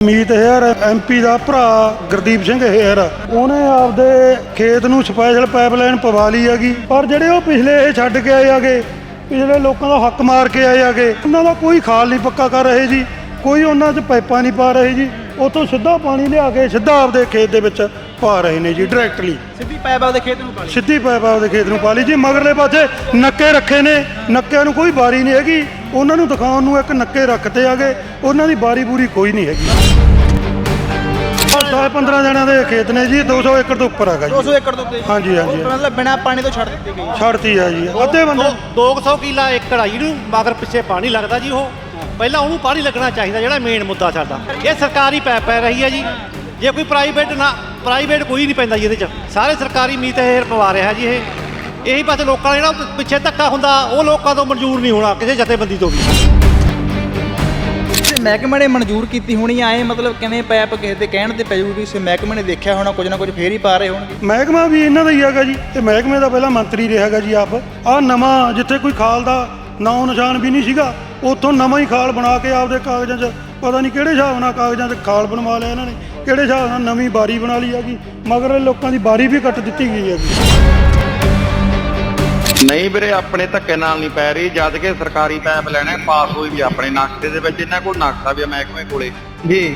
Meet Hayer MP ਦਾ ਭਰਾ Gurdeep Singh hair. ਉਹਨੇ ਆਪਦੇ ਖੇਤ ਨੂੰ ਸਪੈਸ਼ਲ ਪਾਈਪਲਾਈਨ ਪਵਾ ਲਈ ਹੈਗੀ। ਪਰ ਜਿਹੜੇ ਉਹ ਪਿਛਲੇ ਇਹ ਛੱਡ ਕੇ ਆਏ ਆਗੇ ਪਿਛਲੇ ਲੋਕਾਂ ਦਾ ਹੱਕ ਮਾਰ ਕੇ ਆਏ ਆਗੇ ਉਹਨਾਂ ਦਾ ਕੋਈ ਖਾਲ ਨਹੀਂ ਪੱਕਾ ਕਰ ਰਹੇ ਜੀ। ਕੋਈ ਉਹਨਾਂ 'ਚ ਪਾਈਪਾਂ ਨਹੀਂ ਪਾ ਰਹੇ ਜੀ। ਉਤੋਂ ਸਿੱਧਾ ਪਾਣੀ ਲਿਆ ਕੇ ਸਿੱਧਾ ਆਪਦੇ ਖੇਤ ਦੇ ਵਿੱਚ ਪਾ ਰਹੇ ਨੇ ਜੀ ਡਾਇਰੈਕਟਲੀ ਸਿੱਧੀ ਪਾਈਪ ਆਪਦੇ ਖੇਤ ਨੂੰ ਪਾਲੀ ਸਿੱਧੀ ਪਾਈਪ ਆਪਦੇ ਖੇਤ ਨੂੰ ਪਾ ਲਈ ਜੀ ਮਗਰਲੇ ਪਾਸੇ ਨੱਕੇ ਰੱਖੇ ਨੇ। ਨੱਕਿਆਂ ਨੂੰ ਕੋਈ ਬਾਰੀ ਨਹੀਂ ਹੈਗੀ। ਉਹਨਾਂ ਨੂੰ ਦਿਖਾਉਣ ਨੂੰ ਇੱਕ ਨੱਕੇ ਰੱਖਤੇ ਆਗੇ ਉਹਨਾਂ ਦੀ ਬਾਰੀ ਬੂਰੀ ਕੋਈ ਨਹੀਂ ਹੈਗੀ। 10 15 ਜਣਿਆਂ ਦੇ ਖੇਤ ਨੇ ਜੀ 200 ਏਕੜ ਤੋਂ ਉੱਪਰ ਹੈਗਾ ਜੀ। 200 ਏਕੜ ਤੋਂ ਉੱਤੇ। ਹਾਂਜੀ, ਹਾਂਜੀ। ਉਹ ਮਤਲਬ ਬਿਨਾ ਪਾਣੀ ਤੋਂ ਛੱਡ ਦਿੱਤੀ ਗਈ। ਛੱਡਤੀ ਆ ਜੀ। ਅੱਧੇ ਬੰਦੇ 200 ਕਿੱਲਾ ਏਕੜ ਆ ਜਿਹਨੂੰ ਮਗਰ ਪਿੱਛੇ ਪਾਣੀ ਲੱਗਦਾ ਜੀ ਉਹ। ਪਹਿਲਾਂ ਉਹਨੂੰ ਪਾਣੀ ਲੱਗਣਾ ਚਾਹੀਦਾ ਜਿਹੜਾ ਮੇਨ ਮੁੱਦਾ ਸਾਡਾ। ਇਹ ਸਰਕਾਰੀ ਪੈ ਪੈ ਰਹੀ ਹੈ ਜੀ। ਜੇ ਕੋਈ ਪ੍ਰਾਈਵੇਟ ਨਾ ਪ੍ਰਾਈਵੇਟ ਕੋਈ ਨਹੀਂ ਪੈਂਦਾ ਜੀ ਇਹਦੇ ਚ। ਸਾਰੇ ਸਰਕਾਰੀ ਮੀਤ ਹੇਰ ਪਵਾ ਰਿਹਾ ਜੀ ਇਹ। ਇਹੀ ਪਾਸੇ ਲੋਕਾਂ ਦਾ ਜਿਹੜਾ ਪਿੱਛੇ ਧੱਕਾ ਹੁੰਦਾ ਉਹ ਲੋਕਾਂ ਤੋਂ ਮਨਜ਼ੂਰ ਨਹੀਂ ਹੋਣਾ ਕਿਸੇ ਜਥੇਬੰਦੀ ਤੋਂ ਵੀ। ਤੇ ਮਹਿਕਮੇ ਨੇ ਮਨਜ਼ੂਰ ਕੀਤੀ ਹੋਣੀ ਆਏ ਮਤਲਬ ਕਿਵੇਂ ਪਾਈਪ ਕਿਸੇ ਦੇ ਕਹਿਣ ਤੇ ਪੈ ਜੂਗੀ ਸੇ ਮਹਿਕਮੇ ਨੇ ਦੇਖਿਆ ਹੋਣਾ ਕੁਝ ਨਾ ਕੁਝ ਫੇਰ ਹੀ ਪਾ ਰਹੇ ਹੋਣਗੇ? ਮਹਿਕਮਾ ਵੀ ਇਹਨਾਂ ਦਾ ਹੀ ਹੈਗਾ ਜੀ ਤੇ ਮਹਿਕਮੇ ਦਾ ਪਹਿਲਾਂ ਮੰਤਰੀ ਰਿਹਾ ਹੈਗਾ ਜੀ ਆਪ। ਆ ਨਵਾਂ ਜਿੱਥੇ ਕੋਈ ਖਾਲ ਦਾ ਨਾਂ ਨਿਸ਼ਾਨ ਵੀ ਨਹੀਂ ਸੀਗਾ ਉੱਥੋਂ ਨਵਾਂ ਹੀ ਖਾਲ ਬਣਾ ਕੇ ਆਪਦੇ ਕਾਗਜ਼ਾਂ 'ਚ ਪਤਾ ਨਹੀਂ ਕਿਹੜੇ ਹਿਸਾਬ ਨਾਲ ਕਾਗਜ਼ਾਂ 'ਚ ਖਾਲ ਬਣਵਾ ਲਿਆ ਇਹਨਾਂ ਨੇ ਕਿਹੜੇ ਹਿਸਾਬ ਨਾਲ ਨਵੀਂ ਬਾਰੀ ਬਣਾ ਲਈ ਹੈਗੀ ਮਗਰ ਲੋਕਾਂ ਦੀ ਬਾਰੀ ਵੀ ਕੱਟ ਦਿੱਤੀ ਗਈ ਹੈਗੀ। ਨਹੀਂ ਵੀਰੇ ਆਪਣੇ ਧੱਕੇ ਨਾਲ ਨਹੀਂ ਪੈ ਰਹੀ ਜਦ ਕਿ ਸਰਕਾਰੀ ਪੈਪ ਲੈਣੇ ਪਾਸ ਹੋਈ ਵੀ ਆਪਣੇ ਨਕਸ਼ੇ ਦੇ ਵਿੱਚ ਇਹਨਾਂ ਕੋਲ ਨਕਸ਼ਾ ਵੀ ਆ ਮਹਿਕਮੇ ਕੋਲੇ। ਜੀ।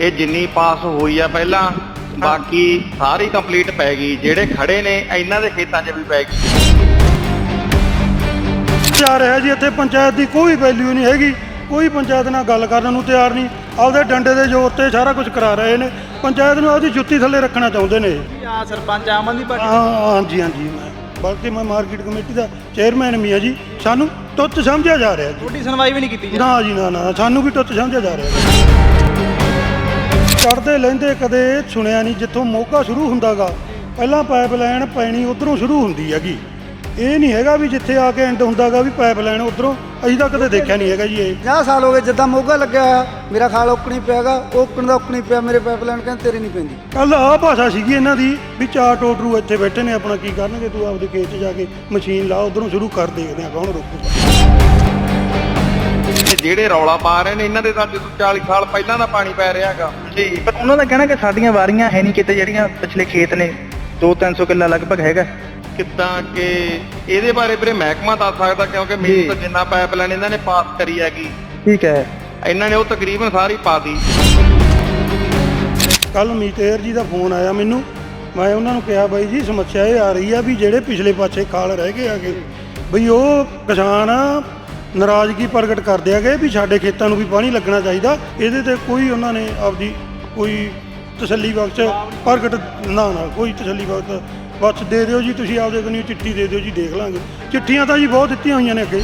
ਇਹ ਜਿੰਨੀ ਪਾਸ ਹੋਈ ਆ ਪਹਿਲਾਂ ਬਾਕੀ ਸਾਰੀ ਕੰਪਲੀਟ ਪੈ ਗਈ ਜਿਹੜੇ ਖੜੇ ਨੇ ਇਹਨਾਂ ਦੇ ਖੇਤਾਂ 'ਚ ਵੀ ਪੈ ਗਈ। ਜਾ ਰਿਹਾ ਜੀ ਇੱਥੇ ਪੰਚਾਇਤ ਦੀ ਕੋਈ ਵੈਲਿਊ ਨਹੀਂ ਹੈਗੀ। ਕੋਈ ਪੰਚਾਇਤ ਨਾਲ ਗੱਲ ਕਰਨ ਨੂੰ ਤਿਆਰ ਨਹੀਂ। ਆਪਦੇ ਡੰਡੇ ਦੇ ਜ਼ੋਰ ਤੇ ਸਾਰਾ ਕੁਝ ਕਰਾ ਰਹੇ ਨੇ। ਪੰਚਾਇਤ ਨੂੰ ਆਪਦੀ ਜੁੱਤੀ ਥੱਲੇ ਰੱਖਣਾ ਚਾਹੁੰਦੇ ਨੇ। ਆ ਸਰਪੰਚ ਆਮ ਆਦਮੀ ਪਾਰਟੀ। ਹਾਂ ਹਾਂਜੀ ਹਾਂਜੀ ਮੈਂ ਬਲਕਿ ਮੈਂ ਮਾਰਕੀਟ ਕਮੇਟੀ ਦਾ ਚੇਅਰਮੈਨ ਵੀ ਆ ਜੀ। ਸਾਨੂੰ ਤੁੱਤ ਸਮਝਿਆ ਜਾ ਰਿਹਾ ਜੀ। ਤੁਹਾਡੀ ਸੁਣਵਾਈ ਵੀ ਨਹੀਂ ਕੀਤੀ ਜੀ। ਨਾ ਜੀ ਨਾ ਨਾ। ਸਾਨੂੰ ਵੀ ਤੁੱਤ ਸਮਝਿਆ ਜਾ ਰਿਹਾ ਚੜਦੇ ਲੈਂਦੇ ਕਦੇ ਸੁਣਿਆ ਨਹੀਂ ਜਿੱਥੋਂ ਮੋਗਾ ਸ਼ੁਰੂ ਹੁੰਦਾਗਾ। ਪਹਿਲਾਂ ਪਾਈਪਲਾਈਨ ਪੈਣੀ ਉਧਰੋਂ ਸ਼ੁਰੂ ਹੁੰਦੀ ਹੈਗੀ। ਇਹ ਨਹੀਂ ਹੈਗਾ ਵੀ ਜਿੱਥੇ ਆ ਕੇ ਐਂਡ ਹੁੰਦਾਗਾ ਵੀ ਪਾਈਪਲਾਈਨ ਉਧਰੋਂ। ਅਸੀਂ ਤਾਂ ਕਦੇ ਦੇਖਿਆ ਨਹੀਂ ਹੈਗਾ ਜੀ ਇਹ। 50 ਸਾਲ ਹੋ ਗਏ ਜਿੱਦਾਂ ਮੋਗਾ ਲੱਗਿਆ ਹੋਇਆ ਮੇਰਾ ਖਾਲ ਓਕਣੀ ਪਿਆਗਾ ਓਕਣ ਦਾ ਓਕਣੀ ਪਿਆ ਮੇਰੇ ਪਾਈਪਲਾਈਨ ਕਹਿੰਦੇ ਤੇਰੀ ਨਹੀਂ ਪੈਂਦੀ। ਕੱਲ ਆਹ ਭਾਸ਼ਾ ਸੀਗੀ ਇਹਨਾਂ ਦੀ ਵੀ ਚਾਰ ਟੋਟਰੂ ਇੱਥੇ ਬੈਠੇ ਨੇ ਆਪਣਾ ਕੀ ਕਰਨਗੇ ਤੂੰ ਆਪਦੇ ਖੇਤ 'ਚ ਜਾ ਕੇ ਮਸ਼ੀਨ ਲਾ ਉਧਰੋਂ ਸ਼ੁਰੂ ਕਰ ਦੇਖਦੇ ਆ ਕੌਣ ਰੋਕੂਗਾ ਤੇ ਜਿਹੜੇ ਰੌਲਾ ਪਾ ਰਹੇ ਨੇ ਇਹਨਾਂ ਦੇ ਤਾਂ ਜਦੋਂ 40 ਸਾਲ ਪਹਿਲਾਂ ਦਾ ਪਾਣੀ ਪੈ ਰਿਹਾ ਹੈਗਾ। ਜੀ ਪਰ ਉਹਨਾਂ ਦਾ ਕਹਿਣਾ ਕਿ ਸਾਡੀਆਂ ਵਾਰੀਆਂ ਹੈ ਨਹੀਂ ਕਿਤੇ ਜਿਹੜੀਆਂ ਪਿਛਲੇ ਖੇਤ ਨੇ 2-300 ਕਿੱਲਾ ਲਗਭਗ ਹੈਗਾ। ਕਿੱਦਾਂ ਕਿ ਇਹਦੇ ਬਾਰੇ ਵੀਰੇ ਮਹਿਕਮਾ ਦੱਸ ਸਕਦਾ ਕਿਉਂਕਿ ਮੇਰੀ ਤਾਂ ਜਿੰਨਾ ਪਾਈਪਲਾਈਨ ਇਹਨਾਂ ਨੇ ਪਾਸ ਕਰੀ ਹੈਗੀ। ਠੀਕ ਹੈ। ਇਹਨਾਂ ਨੇ ਉਹ ਤਕਰੀਬਨ ਸਾਰੀ ਪਾਤੀ ਕੱਲ ਮੀਤੇਰ ਜੀ ਦਾ ਫੋਨ ਆਇਆ ਮੈਨੂੰ। ਮੈਂ ਉਹਨਾਂ ਨੂੰ ਕਿਹਾ ਬਾਈ ਜੀ ਸਮੱਸਿਆ ਇਹ ਆ ਰਹੀ ਆ ਵੀ ਜਿਹੜੇ ਪਿਛਲੇ ਪਾਸੇ ਖਾਲ ਰਹਿ ਗਏ ਆਗੇ ਬਈ ਉਹ ਕਿਸਾਨ ਨਾਰਾਜ਼ਗੀ ਪ੍ਰਗਟ ਕਰਦੇ ਆਗੇ ਵੀ ਸਾਡੇ ਖੇਤਾਂ ਨੂੰ ਵੀ ਪਾਣੀ ਲੱਗਣਾ ਚਾਹੀਦਾ। ਇਹਦੇ ਤੇ ਕੋਈ ਉਹਨਾਂ ਨੇ ਆਪਦੀ ਕੋਈ ਤਸੱਲੀ ਬਖਸ਼ ਪ੍ਰਗਟ ਨਾ ਨਾ ਕੋਈ ਤਸੱਲੀ ਬਖਸ਼ ਬਸ ਦੇ ਦਿਓ ਜੀ, ਤੁਸੀਂ ਆਪਦੇ ਕੋਲ ਚਿੱਠੀ ਦੇ ਦਿਓ ਜੀ, ਦੇਖ ਲਾਂਗੇ। ਚਿੱਠੀਆਂ ਤਾਂ ਜੀ ਬਹੁਤ ਦਿੱਤੀਆਂ ਹੋਈਆਂ ਨੇ ਅੱਗੇ।